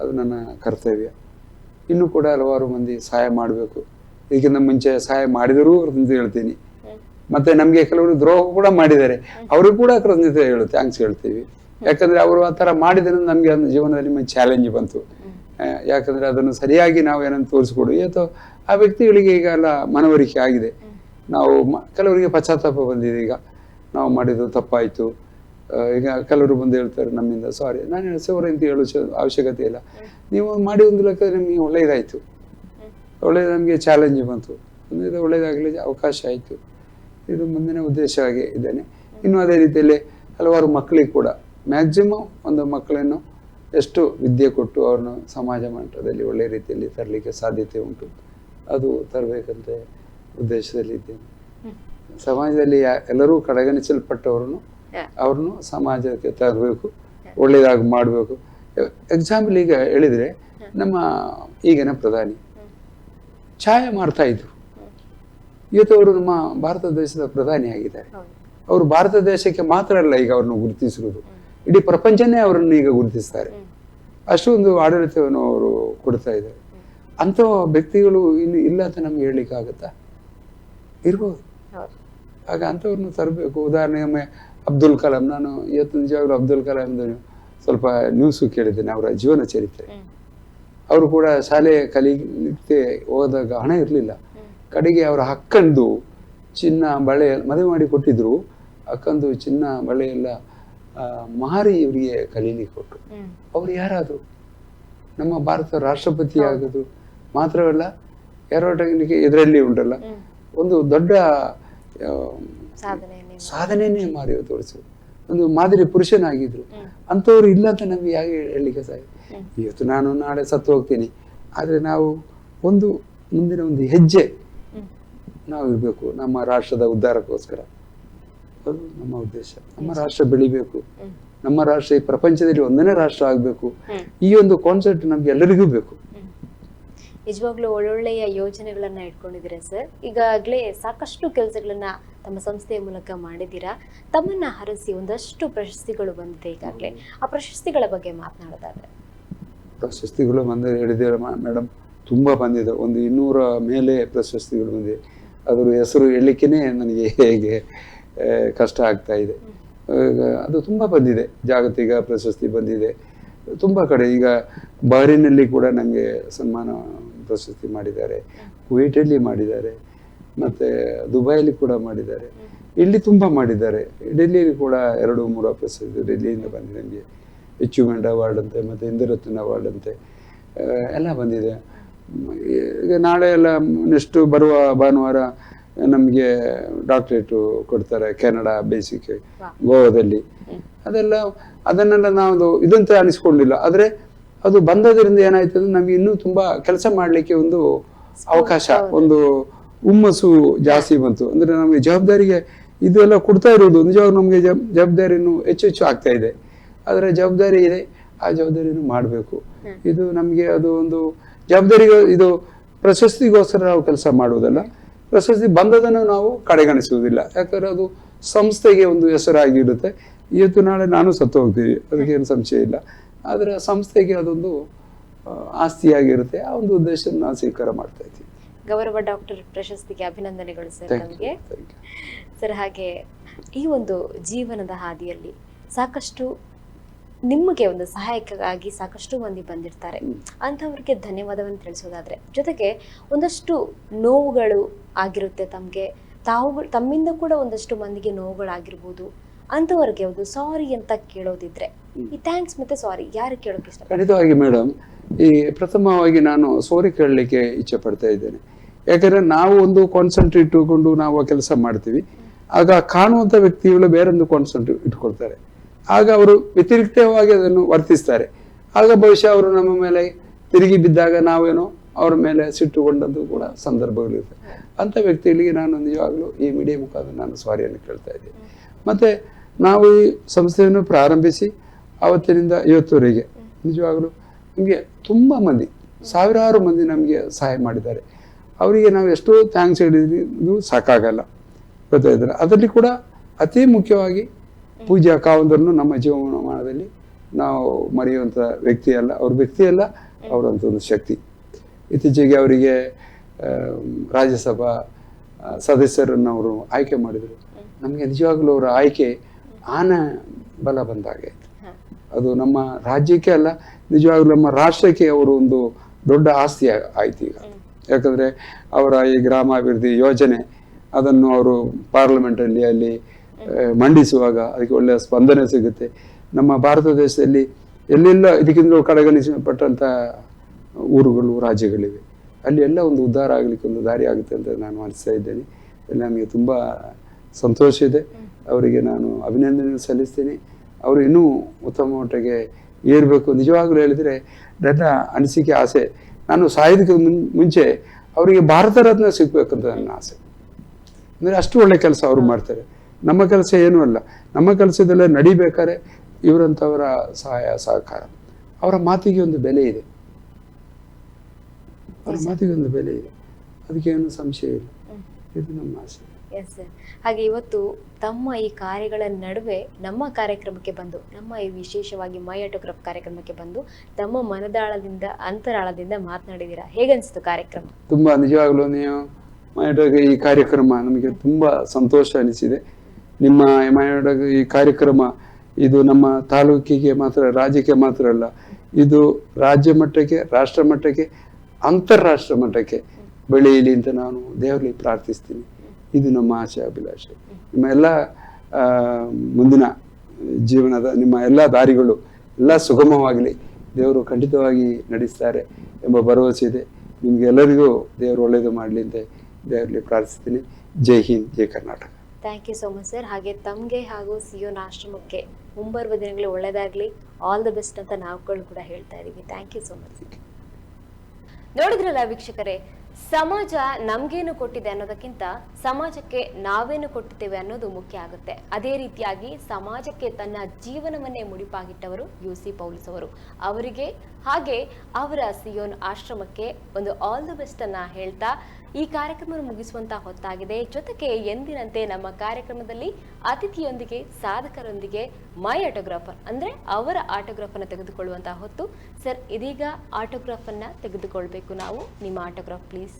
ಅದು ನನ್ನ ಕರ್ತವ್ಯ. ಇನ್ನೂ ಕೂಡ ಹಲವಾರು ಮಂದಿ ಸಹಾಯ ಮಾಡಬೇಕು. ಇದಕ್ಕಿಂತ ಮುಂಚೆ ಸಹಾಯ ಮಾಡಿದರೂ ಕೃತಜ್ಞತೆ ಹೇಳ್ತೀನಿ. ಮತ್ತೆ ನಮಗೆ ಕೆಲವರು ದ್ರೋಹ ಕೂಡ ಮಾಡಿದ್ದಾರೆ. ಅವ್ರಿಗೂ ಕೂಡ ಕೃತಜ್ಞತೆ ಹೇಳು ಥ್ಯಾಂಕ್ಸ್ ಹೇಳ್ತೀವಿ. ಯಾಕಂದ್ರೆ ಅವರು ಆ ಥರ ಮಾಡಿದ್ರಿಂದ ನಮಗೆ ಒಂದು ಜೀವನದಲ್ಲಿ ಚಾಲೆಂಜ್ ಬಂತು. ಯಾಕಂದ್ರೆ ಅದನ್ನು ಸರಿಯಾಗಿ ನಾವು ಏನಂತ ತೋರಿಸ್ಕೊಡು ಇವತ್ತು ಆ ವ್ಯಕ್ತಿಗಳಿಗೆ ಈಗ ಎಲ್ಲ ಮನವರಿಕೆ ಆಗಿದೆ. ನಾವು ಕೆಲವರಿಗೆ ಪಶ್ಚಾತ್ತಾಪ ಬಂದಿದೆ. ಈಗ ನಾವು ಮಾಡಿದ್ದು ತಪ್ಪಾಯಿತು. ಈಗ ಕೆಲವರು ಬಂದು ಹೇಳ್ತಾರೆ ನಮ್ಮಿಂದ, ಸಾರಿ, ನಾನು ಹೆಸರು ಅಂತ ಹೇಳೋ ಅವಶ್ಯಕತೆ ಇಲ್ಲ. ನೀವು ಮಾಡಿ ಒಂದು ಲೆಕ್ಕ ನಿಮಗೆ ಒಳ್ಳೆಯದಾಯಿತು ಒಳ್ಳೆಯದು ನಮಗೆ ಚಾಲೆಂಜ್ ಬಂತು. ಅಂದರೆ ಇದು ಒಳ್ಳೆಯದಾಗಲಿ ಅವಕಾಶ ಆಯಿತು. ಇದು ಮುಂದಿನ ಉದ್ದೇಶ ಆಗಿ ಇದ್ದೇನೆ. ಇನ್ನು ಅದೇ ರೀತಿಯಲ್ಲಿ ಹಲವಾರು ಮಕ್ಕಳಿಗೆ ಕೂಡ ಮ್ಯಾಕ್ಸಿಮಮ್ ಒಂದು ಮಕ್ಕಳನ್ನು ಎಷ್ಟು ವಿದ್ಯೆ ಕೊಟ್ಟು ಅವ್ರನ್ನ ಸಮಾಜ ಮಟ್ಟದಲ್ಲಿ ಒಳ್ಳೆಯ ರೀತಿಯಲ್ಲಿ ತರಲಿಕ್ಕೆ ಸಾಧ್ಯತೆ ಉಂಟು. ಅದು ತರಬೇಕಂತ. ಉದ್ದೇಶದಲ್ಲಿ ಇದ್ದೇನೆ. ಸಮಾಜದಲ್ಲಿ ಎಲ್ಲರೂ ಕಡೆಗಣಿಸಲ್ಪಟ್ಟವ್ರನ್ನು. ಅವ್ರನ್ನು ಸಮಾಜಕ್ಕೆ ತರಬೇಕು ಒಳ್ಳೆಯದಾಗಿ ಮಾಡಬೇಕು. ಎಕ್ಸಾಂಪಲ್ ಈಗ ಹೇಳಿದ್ರೆ ನಮ್ಮ ಈಗಿನ ಪ್ರಧಾನಿ ಛಾಯೆ ಮಾಡ್ತಾ ಇದ್ರು. ಇವತ್ತು ಅವರು ನಮ್ಮ ಭಾರತ ದೇಶದ ಪ್ರಧಾನಿ ಆಗಿದ್ದಾರೆ. ಅವರು ಭಾರತ ದೇಶಕ್ಕೆ ಮಾತ್ರ ಅಲ್ಲ ಈಗ ಅವ್ರನ್ನ ಗುರುತಿಸಿರೋದು ಇಡೀ ಪ್ರಪಂಚನೇ ಅವರನ್ನು ಈಗ ಗುರುತಿಸ್ತಾರೆ. ಅಷ್ಟೊಂದು ಆಡಳಿತವನ್ನು ಅವರು ಕೊಡ್ತಾ ಇದ್ದಾರೆ. ಅಂಥ ವ್ಯಕ್ತಿಗಳು ಇನ್ನು ಇಲ್ಲ ಅಂತ ನಮ್ಗೆ ಹೇಳಲಿಕ್ಕೆ ಆಗುತ್ತಾ ಇರ್ಬೋದು. ಆಗ ಅಂಥವ್ರನ್ನ ತರಬೇಕು. ಉದಾಹರಣೆಗೆ ಒಮ್ಮೆ ಅಬ್ದುಲ್ ಕಲಾಂ ನಾನು ಇವತ್ತು ನಿಜವಾಗ್ಲೂ ಅಬ್ದುಲ್ ಕಲಾಂದು ಸ್ವಲ್ಪ ನ್ಯೂಸು ಕೇಳಿದ್ದೇನೆ ಅವರ ಜೀವನ ಚರಿತ್ರೆ. ಅವರು ಕೂಡ ಶಾಲೆ ಕಲಿಲಿಕ್ಕೆ ಹೋದಾಗ ಹಣ ಇರಲಿಲ್ಲ. ಕಡೆಗೆ ಅವರ ಅಕ್ಕಂದು ಚಿನ್ನ ಬಳೆ ಮದುವೆ ಮಾಡಿ ಕೊಟ್ಟಿದ್ರು. ಅಕ್ಕಂದು ಚಿನ್ನ ಬಳೆ ಎಲ್ಲ ಮಾರಿ ಇವರಿಗೆ ಕಲೀಲಿ ಕೊಟ್ಟರು. ಅವರು ಯಾರಾದ್ರು? ನಮ್ಮ ಭಾರತ ರಾಷ್ಟ್ರಪತಿ ಆಗೋದು ಮಾತ್ರವಲ್ಲ ಯಾರೋ ಇದರಲ್ಲಿ ಉಂಟಲ್ಲ. ಒಂದು ದೊಡ್ಡ ಸಾಧನೆಯನ್ನೇ ಮಾಡಿ ಮಾರಿ ತೋರಿಸಿದ್ರು. ಒಂದು ಮಾದರಿ ಪುರುಷನಾಗಿದ್ರು. ಅಂಥವ್ರು ಇಲ್ಲ ಅಂತ ನಮ್ಗೆ ಯಾಕೆ ಹೇಳಲಿಕ್ಕೆ ಸಾಧ್ಯ? ಇವತ್ತು ನಾನು ನಾಳೆ ಸತ್ತು ಹೋಗ್ತೀನಿ. ಆದರೆ ನಾವು ಒಂದು ಮುಂದಿನ ಒಂದು ಹೆಜ್ಜೆ. ನಾವು ಇರಬೇಕು. ನಮ್ಮ ರಾಷ್ಟ್ರದ ಉದ್ಧಾರಕ್ಕೋಸ್ಕರ. ಅದು ನಮ್ಮ ಉದ್ದೇಶ. ನಮ್ಮ ರಾಷ್ಟ್ರ ಬೆಳಿಬೇಕು. ನಮ್ಮ ರಾಷ್ಟ್ರ ಈ ಪ್ರಪಂಚದಲ್ಲಿ ಒಂದನೇ ರಾಷ್ಟ್ರ ಆಗಬೇಕು. ಈ ಒಂದು ಕಾನ್ಸೆಪ್ಟ್ ನಮ್ಗೆ ಎಲ್ಲರಿಗೂ ಬೇಕು. ನಿಜವಾಗ್ಲೂ ಒಳ್ಳೊಳ್ಳೆಯ ಯೋಜನೆಗಳನ್ನ ಇಟ್ಕೊಂಡಿದ್ದೀರಾ ಸರ್? ಈಗಾಗಲೇ ಸಾಕಷ್ಟು ಕೆಲಸಗಳನ್ನ ತಮ್ಮ ಸಂಸ್ಥೆಯ ಮೂಲಕ ಮಾಡಿದ್ದೀರಾ? ತಮ್ಮನ್ನ ಹರಸಿ ಒಂದಷ್ಟು ಪ್ರಶಸ್ತಿಗಳು ಬಂದಿದೆ ಈಗಾಗಲೇ. ಆ ಪ್ರಶಸ್ತಿಗಳ ಬಗ್ಗೆ ಮಾತನಾಡೋದಾದ್ರೆ. ಪ್ರಶಸ್ತಿಗಳು ಬಂದ ಹೇಳಿದ್ದೀರ ಮೇಡಮ್ ತುಂಬ ಬಂದಿದೆ. ಒಂದು ಇನ್ನೂರ ಮೇಲೆ ಪ್ರಶಸ್ತಿಗಳು ಬಂದಿದೆ. ಅದರ ಹೆಸರು ಹೇಳಲಿಕ್ಕೇ ನನಗೆ ಹೇಗೆ ಕಷ್ಟ ಆಗ್ತಾ ಇದೆ. ಅದು ತುಂಬ ಬಂದಿದೆ. ಜಾಗತಿಕ ಪ್ರಶಸ್ತಿ ಬಂದಿದೆ. ತುಂಬ ಕಡೆ ಈಗ ಬಹರಿನಲ್ಲಿ ಕೂಡ ನನಗೆ ಸನ್ಮಾನ ಪ್ರಶಸ್ತಿ ಮಾಡಿದ್ದಾರೆ ಕುವೈಟಲ್ಲಿ ಮಾಡಿದ್ದಾರೆ ಮತ್ತು ದುಬೈಯಲ್ಲಿ ಕೂಡ ಮಾಡಿದ್ದಾರೆ. ಇಲ್ಲಿ ತುಂಬ ಮಾಡಿದ್ದಾರೆ. ಡೆಲ್ಲಿಯಲ್ಲಿ ಕೂಡ ಎರಡು ಮೂರು ಪ್ರಶಸ್ತಿ ಡೆಲ್ಲಿಯಿಂದ ಬಂದಿದೆ ನಮಗೆ. ಅಚೀವ್ಮೆಂಟ್ ಅವಾರ್ಡ್ ಅಂತೆ ಮತ್ತು ಇಂದಿರತ್ನ ಅವಾರ್ಡ್ ಅಂತೆ. ಎಲ್ಲ ಬಂದಿದೆ. ಈಗ ನಾಳೆ ಎಲ್ಲ ನೆಕ್ಸ್ಟು ಬರುವ ಭಾನುವಾರ ನಮಗೆ ಡಾಕ್ಟ್ರೇಟು ಕೊಡ್ತಾರೆ ಕೆನಡಾ ಬೇಸಿಕ್ ಗೋವಾದಲ್ಲಿ. ಅದೆಲ್ಲ ಅದನ್ನೆಲ್ಲ ನಾವು ಇದಂತ ಅನಿಸ್ಕೊಂಡಿಲ್ಲ ಆದರೆ ಅದು ಬಂದದ್ರಿಂದ ಏನಾಯ್ತು ಅಂದ್ರೆ ನಮ್ಗೆ ಇನ್ನೂ ತುಂಬಾ ಕೆಲಸ ಮಾಡಲಿಕ್ಕೆ ಒಂದು ಅವಕಾಶ ಒಂದು ಹುಮ್ಮಸ್ಸು ಜಾಸ್ತಿ ಬಂತು. ಅಂದ್ರೆ ನಮಗೆ ಜವಾಬ್ದಾರಿಗೆ ಇದೆಲ್ಲ ಕೊಡ್ತಾ ಇರೋದು ನಿಜವಾಗ್ಲೂ ನಮಗೆ ಜವಾಬ್- ಜವಾಬ್ದಾರಿ ಹೆಚ್ಚು ಹೆಚ್ಚು ಆಗ್ತಾ ಇದೆ. ಆದರೆ ಜವಾಬ್ದಾರಿ ಇದೆ. ಆ ಜವಾಬ್ದಾರಿಯನ್ನು ಮಾಡಬೇಕು. ಇದು ನಮಗೆ ಅದು ಒಂದು ಜವಾಬ್ದಾರಿ ಇದು ಪ್ರಶಸ್ತಿಗೋಸ್ಕರ ನಾವು ಕೆಲಸ ಮಾಡುವುದಲ್ಲ. ಪ್ರಶಸ್ತಿ ಬಂದದನ್ನು ನಾವು ಕಡೆಗಣಿಸುವುದಿಲ್ಲ. ಯಾಕಂದ್ರೆ ಅದು ಸಂಸ್ಥೆಗೆ ಒಂದು ಹೆಸರಾಗಿರುತ್ತೆ ಇವತ್ತು ನಾಳೆ ನಾನು ಸತ್ತು ಹೋಗ್ತೀವಿ ಅದಕ್ಕೇನು ಸಂಶಯ ಇಲ್ಲ. ಆದರೆ ಸಂಸ್ಥೆಗೆ ಅದೊಂದು ಆಸ್ತಿಯಾಗಿರುತ್ತೆ. ಆ ಒಂದು ಉದ್ದೇಶ ನಾವು ಸ್ವೀಕಾರ ಮಾಡ್ತಾ ಇದ್ದೀವಿ ಗೌರವ ಡಾಕ್ಟರ್ ಪ್ರಶಸ್ತಿಗೆ ಅಭಿನಂದನೆಗಳು ಸರ್ ನಮಗೆ. ಸರ್ ಹಾಗೆ ಈ ಒಂದು ಜೀವನದ ಹಾದಿಯಲ್ಲಿ ಸಾಕಷ್ಟು ನಿಮಗೆ ಒಂದು ಸಹಾಯಕ್ಕಾಗಿ ಸಾಕಷ್ಟು ಮಂದಿ ಬಂದಿರ್ತಾರೆ. ಅಂಥವ್ರಿಗೆ ಧನ್ಯವಾದವನ್ನು ತಿಳಿಸೋದಾದ್ರೆ ಜೊತೆಗೆ ಒಂದಷ್ಟು ನೋವುಗಳು ಆಗಿರುತ್ತೆ ತಮಗೆ. ತಾವು ತಮ್ಮಿಂದ ಕೂಡ ಒಂದಷ್ಟು ಮಂದಿಗೆ ನೋವುಗಳಾಗಿರ್ಬೋದು. ಅಂಥವ್ರಿಗೆ ಒಂದು ಸಾರಿ ಅಂತ ಕೇಳೋದಿದ್ರೆ ಈ ಥ್ಯಾಂಕ್ಸ್ ಮತ್ತೆ ಸಾರಿ ಯಾರು ಕೇಳೋಕೆ ಇಷ್ಟ ಖಂಡಿತವಾಗಿ ಮೇಡಮ್ ಈ ಪ್ರಥಮವಾಗಿ ನಾನು ಸಾರಿ ಕೇಳಲಿಕ್ಕೆ ಇಚ್ಛೆ ಪಡ್ತಾ ಇದ್ದೇನೆ. ಯಾಕಂದ್ರೆ ನಾವು ಒಂದು ಕಾನ್ಸಂಟ್ರೇಟ್ ಇಟ್ಟುಕೊಂಡು ನಾವು ಕೆಲಸ ಮಾಡ್ತೀವಿ. ಆಗ ಕಾಣುವಂಥ ವ್ಯಕ್ತಿಗಳು ಬೇರೊಂದು ಕಾನ್ಸಂಟ್ರೇಟ್ ಇಟ್ಕೊಳ್ತಾರೆ. ಆಗ ಅವರು ವ್ಯತಿರಿಕ್ತವಾಗಿ ಅದನ್ನು ವರ್ತಿಸ್ತಾರೆ. ಆಗ ಬಹುಶಃ ಅವರು ನಮ್ಮ ಮೇಲೆ ತಿರುಗಿ ಬಿದ್ದಾಗ ನಾವೇನೋ ಅವರ ಮೇಲೆ ಸಿಟ್ಟುಕೊಂಡದ್ದು ಕೂಡ ಸಂದರ್ಭಗಳಿರುತ್ತೆ. ಅಂತ ವ್ಯಕ್ತಿಗಳಿಗೆ ನಾನು ನಿಜವಾಗಲೂ ಈ ಮೀಡಿಯಾ ಮುಖಾಂತರ ನಾನು ಸ್ವಾರಿಯನ್ನು ಕೇಳ್ತಾ ಇದ್ದೀನಿ. ಮತ್ತೆ ನಾವು ಈ ಸಂಸ್ಥೆಯನ್ನು ಪ್ರಾರಂಭಿಸಿ ಆವತ್ತಿನಿಂದ ಇವತ್ತುವರೆಗೆ ನಿಜವಾಗಲೂ ನಮಗೆ ತುಂಬ ಮಂದಿ, ಸಾವಿರಾರು ಮಂದಿ ನಮಗೆ ಸಹಾಯ ಮಾಡಿದ್ದಾರೆ. ಅವರಿಗೆ ನಾವು ಎಷ್ಟೋ ಥ್ಯಾಂಕ್ಸ್ ಹೇಳಿದ್ರು ಸಾಕಾಗಲ್ಲ. ಗೊತ್ತಾಯ್ತಲ್ಲ ಅದರಲ್ಲಿ ಕೂಡ ಅತಿ ಮುಖ್ಯವಾಗಿ ಪೂಜಾ ಕಾವಂದರನ್ನು ನಮ್ಮ ಜೀವಮಾನದಲ್ಲಿ ನಾವು ಮರೆಯುವಂಥ ವ್ಯಕ್ತಿ ಅಲ್ಲ, ಅವ್ರ ವ್ಯಕ್ತಿ ಅಲ್ಲ ಅವರಂಥ ಒಂದು ಶಕ್ತಿ. ಇತ್ತೀಚೆಗೆ ಅವರಿಗೆ ರಾಜ್ಯಸಭಾ ಸದಸ್ಯರನ್ನು ಅವರು ಆಯ್ಕೆ ಮಾಡಿದರು. ನಮಗೆ ನಿಜವಾಗಲೂ ಅವರ ಆಯ್ಕೆ ಆನ ಬಲ ಬಂದಾಗ ಹ. ಅದು ನಮ್ಮ ರಾಜ್ಯಕ್ಕೆ ಅಲ್ಲ ನಿಜವಾಗ್ಲೂ ನಮ್ಮ ರಾಷ್ಟ್ರಕ್ಕೆ ಅವರು ಒಂದು ದೊಡ್ಡ ಆಸ್ತಿ ಆಯ್ತು ಈಗ. ಯಾಕಂದ್ರೆ ಅವರ ಈ ಗ್ರಾಮಾಭಿವೃದ್ಧಿ ಯೋಜನೆ ಅದನ್ನು ಅವರು ಪಾರ್ಲಿಮೆಂಟಲ್ಲಿ ಅಲ್ಲಿ ಮಂಡಿಸುವಾಗ ಅದಕ್ಕೆ ಒಳ್ಳೆಯ ಸ್ಪಂದನೆ ಸಿಗುತ್ತೆ. ನಮ್ಮ ಭಾರತ ದೇಶದಲ್ಲಿ ಎಲ್ಲೆಲ್ಲ ಇದಕ್ಕಿಂತ ಕಡೆಗಣಿಸಲ್ಪಟ್ಟಂಥ ಊರುಗಳು ರಾಜ್ಯಗಳಿವೆ. ಅಲ್ಲಿ ಎಲ್ಲ ಒಂದು ಉದ್ಧಾರ ಆಗಲಿಕ್ಕೆ ಒಂದು ದಾರಿ ಆಗುತ್ತೆ ಅಂತ ನಾನು ಅನಿಸ್ತಾ ಇದ್ದೇನೆ. ನಮಗೆ ತುಂಬ ಸಂತೋಷ ಇದೆ. ಅವರಿಗೆ ನಾನು ಅಭಿನಂದನೆ ಸಲ್ಲಿಸ್ತೀನಿ. ಅವರು ಇನ್ನೂ ಉತ್ತಮ ಮಟ್ಟಿಗೆ ಏರಬೇಕು. ನಿಜವಾಗ್ಲೂ ಹೇಳಿದರೆ ನನ್ನ ಅನಿಸಿಕೆ ಆಸೆ ನಾನು ಸಾಯೋದಕ್ಕೆ ಮುನ್- ಮುಂಚೆ ಅವರಿಗೆ ಭಾರತ ರತ್ನ ಸಿಗ್ಬೇಕಂತ ನನ್ನ ಆಸೆ. ಅಂದರೆ ಅಷ್ಟು ಒಳ್ಳೆ ಕೆಲಸ ಅವರು ಮಾಡ್ತಾರೆ. ನಮ್ಮ ಕೆಲಸ ಏನೂ ಅಲ್ಲ. ನಮ್ಮ ಕೆಲಸದಲ್ಲೇ ನಡಿಬೇಕಾದ್ರೆ ಇವರಂಥವರ ಸಹಾಯ ಸಹಕಾರ. ಅವರ ಮಾತಿಗೆ ಒಂದು ಬೆಲೆ ಇದೆ. ಅವರ ಮಾತಿಗೆ ಒಂದು ಬೆಲೆ ಇದೆ. ಅದಕ್ಕೆ ಏನು ಸಂಶಯ ಇಲ್ಲ. ಇದು ನಮ್ಮ ಆಸೆ. ಎಸ್ ಹಾಗೆ ಇವತ್ತು ತಮ್ಮ ಈ ಕಾರ್ಯಗಳ ನಡುವೆ ನಮ್ಮ ಕಾರ್ಯಕ್ರಮಕ್ಕೆ ಬಂದು, ನಮ್ಮ ಈ ವಿಶೇಷವಾಗಿ ಮೈ ಆಟೋಗ್ರಾಫ್ ಕಾರ್ಯಕ್ರಮಕ್ಕೆ ಬಂದು ತಮ್ಮ ಮನದಾಳದಿಂದ, ಅಂತರಾಳದಿಂದ ಮಾತನಾಡಿದ್ದೀರಾ? ಹೇಗನ್ಸ್ತು ಕಾರ್ಯಕ್ರಮ? ತುಂಬಾ ನಿಜವಾಗ್ಲೂ ಮಯೋಡಗ ಈ ಕಾರ್ಯಕ್ರಮ ನಮಗೆ ತುಂಬಾ ಸಂತೋಷ ಅನಿಸಿದೆ. ನಿಮ್ಮ ಮಯೋಡಗ ಈ ಕಾರ್ಯಕ್ರಮ ಇದು ನಮ್ಮ ತಾಲೂಕಿಗೆ ಮಾತ್ರ, ರಾಜ್ಯಕ್ಕೆ ಮಾತ್ರ ಅಲ್ಲ, ಇದು ರಾಜ್ಯ ಮಟ್ಟಕ್ಕೆ, ರಾಷ್ಟ್ರ ಮಟ್ಟಕ್ಕೆ, ಅಂತಾರಾಷ್ಟ್ರ ಮಟ್ಟಕ್ಕೆ ಬೆಳೆಯಲಿ ಅಂತ ನಾನು ದೇವರಲ್ಲಿ ಪ್ರಾರ್ಥಿಸ್ತೀನಿ. ಇದು ನಮ್ಮ ಆಸೆ ಅಭಿಲಾಷೆ. ನಿಮ್ಮ ಎಲ್ಲ ಮುಂದಿನ ಜೀವನದ ನಿಮ್ಮ ಎಲ್ಲ ದಾರಿಗಳು ಎಲ್ಲ ಸುಗಮವಾಗಲಿ. ದೇವರು ಖಂಡಿತವಾಗಿ ನಡೆಸ್ತಾರೆ ಎಂಬ ಭರವಸೆ ಇದೆ. ನಿಮಗೆಲ್ಲರಿಗೂ ದೇವರು ಒಳ್ಳೆಯದು ಮಾಡಲಿ ಅಂತ ದೇವರಲ್ಲಿ ಪ್ರಾರ್ಥಿಸ್ತೀನಿ. ಜೈ ಹಿಂದ್ ಜೈ Karnataka. Thank you so much sir ಹಾಗೆ ತಮಗೆ ಹಾಗೂ ಸಿಯೋನ್ ಆಶ್ರಮಕ್ಕೆ ಮುಂಬರುವ ದಿನಗಳು ಒಳ್ಳೆಯದಾಗಲಿ ಆಲ್ ದ ಬೆಸ್ಟ್ ಅಂತ ನಾವುಗಳು ಕೂಡ ಹೇಳ್ತಾ ಇದ್ದೀವಿ. ಥ್ಯಾಂಕ್ ಯು ಸೋ ಮಚ್ ನೋಡಿದ್ರಲ್ಲ ವೀಕ್ಷಕರೇ ಸಮಾಜ ನಮ್ಗೇನು ಕೊಟ್ಟಿದೆ ಅನ್ನೋದಕ್ಕಿಂತ ಸಮಾಜಕ್ಕೆ ನಾವೇನು ಕೊಟ್ಟಿದ್ದೇವೆ ಅನ್ನೋದು ಮುಖ್ಯ ಆಗುತ್ತೆ. ಅದೇ ರೀತಿಯಾಗಿ ಸಮಾಜಕ್ಕೆ ತನ್ನ ಜೀವನವನ್ನೇ ಮುಡಿಪಾಗಿಟ್ಟವರು ಯು ಸಿ ಪೌಲಿಸ್ ಅವರು. ಅವರಿಗೆ ಹಾಗೆ ಅವರ ಸಿಯೋನ್ ಆಶ್ರಮಕ್ಕೆ ಒಂದು ಆಲ್ ದ ಬೆಸ್ಟ್ ಅನ್ನ ಹೇಳ್ತಾ ಈ ಕಾರ್ಯಕ್ರಮವನ್ನು ಮುಗಿಸುವಂತ ಹೊತ್ತಾಗಿದೆ. ಜೊತೆಗೆ ಎಂದಿನಂತೆ ನಮ್ಮ ಕಾರ್ಯಕ್ರಮದಲ್ಲಿ ಅತಿಥಿಯೊಂದಿಗೆ, ಸಾಧಕರೊಂದಿಗೆ ಮೈ ಆಟೋಗ್ರಾಫರ್ ಅಂದ್ರೆ ಅವರ ಆಟೋಗ್ರಾಫ್ ಅನ್ನು ತೆಗೆದುಕೊಳ್ಳುವಂತಹ ಹೊತ್ತು. ಸರ್ ಇದೀಗ ಆಟೋಗ್ರಾಫ್ ಅನ್ನ ತೆಗೆದುಕೊಳ್ಬೇಕು ನಾವು. ನಿಮ್ಮ ಆಟೋಗ್ರಾಫ್ ಪ್ಲೀಸ್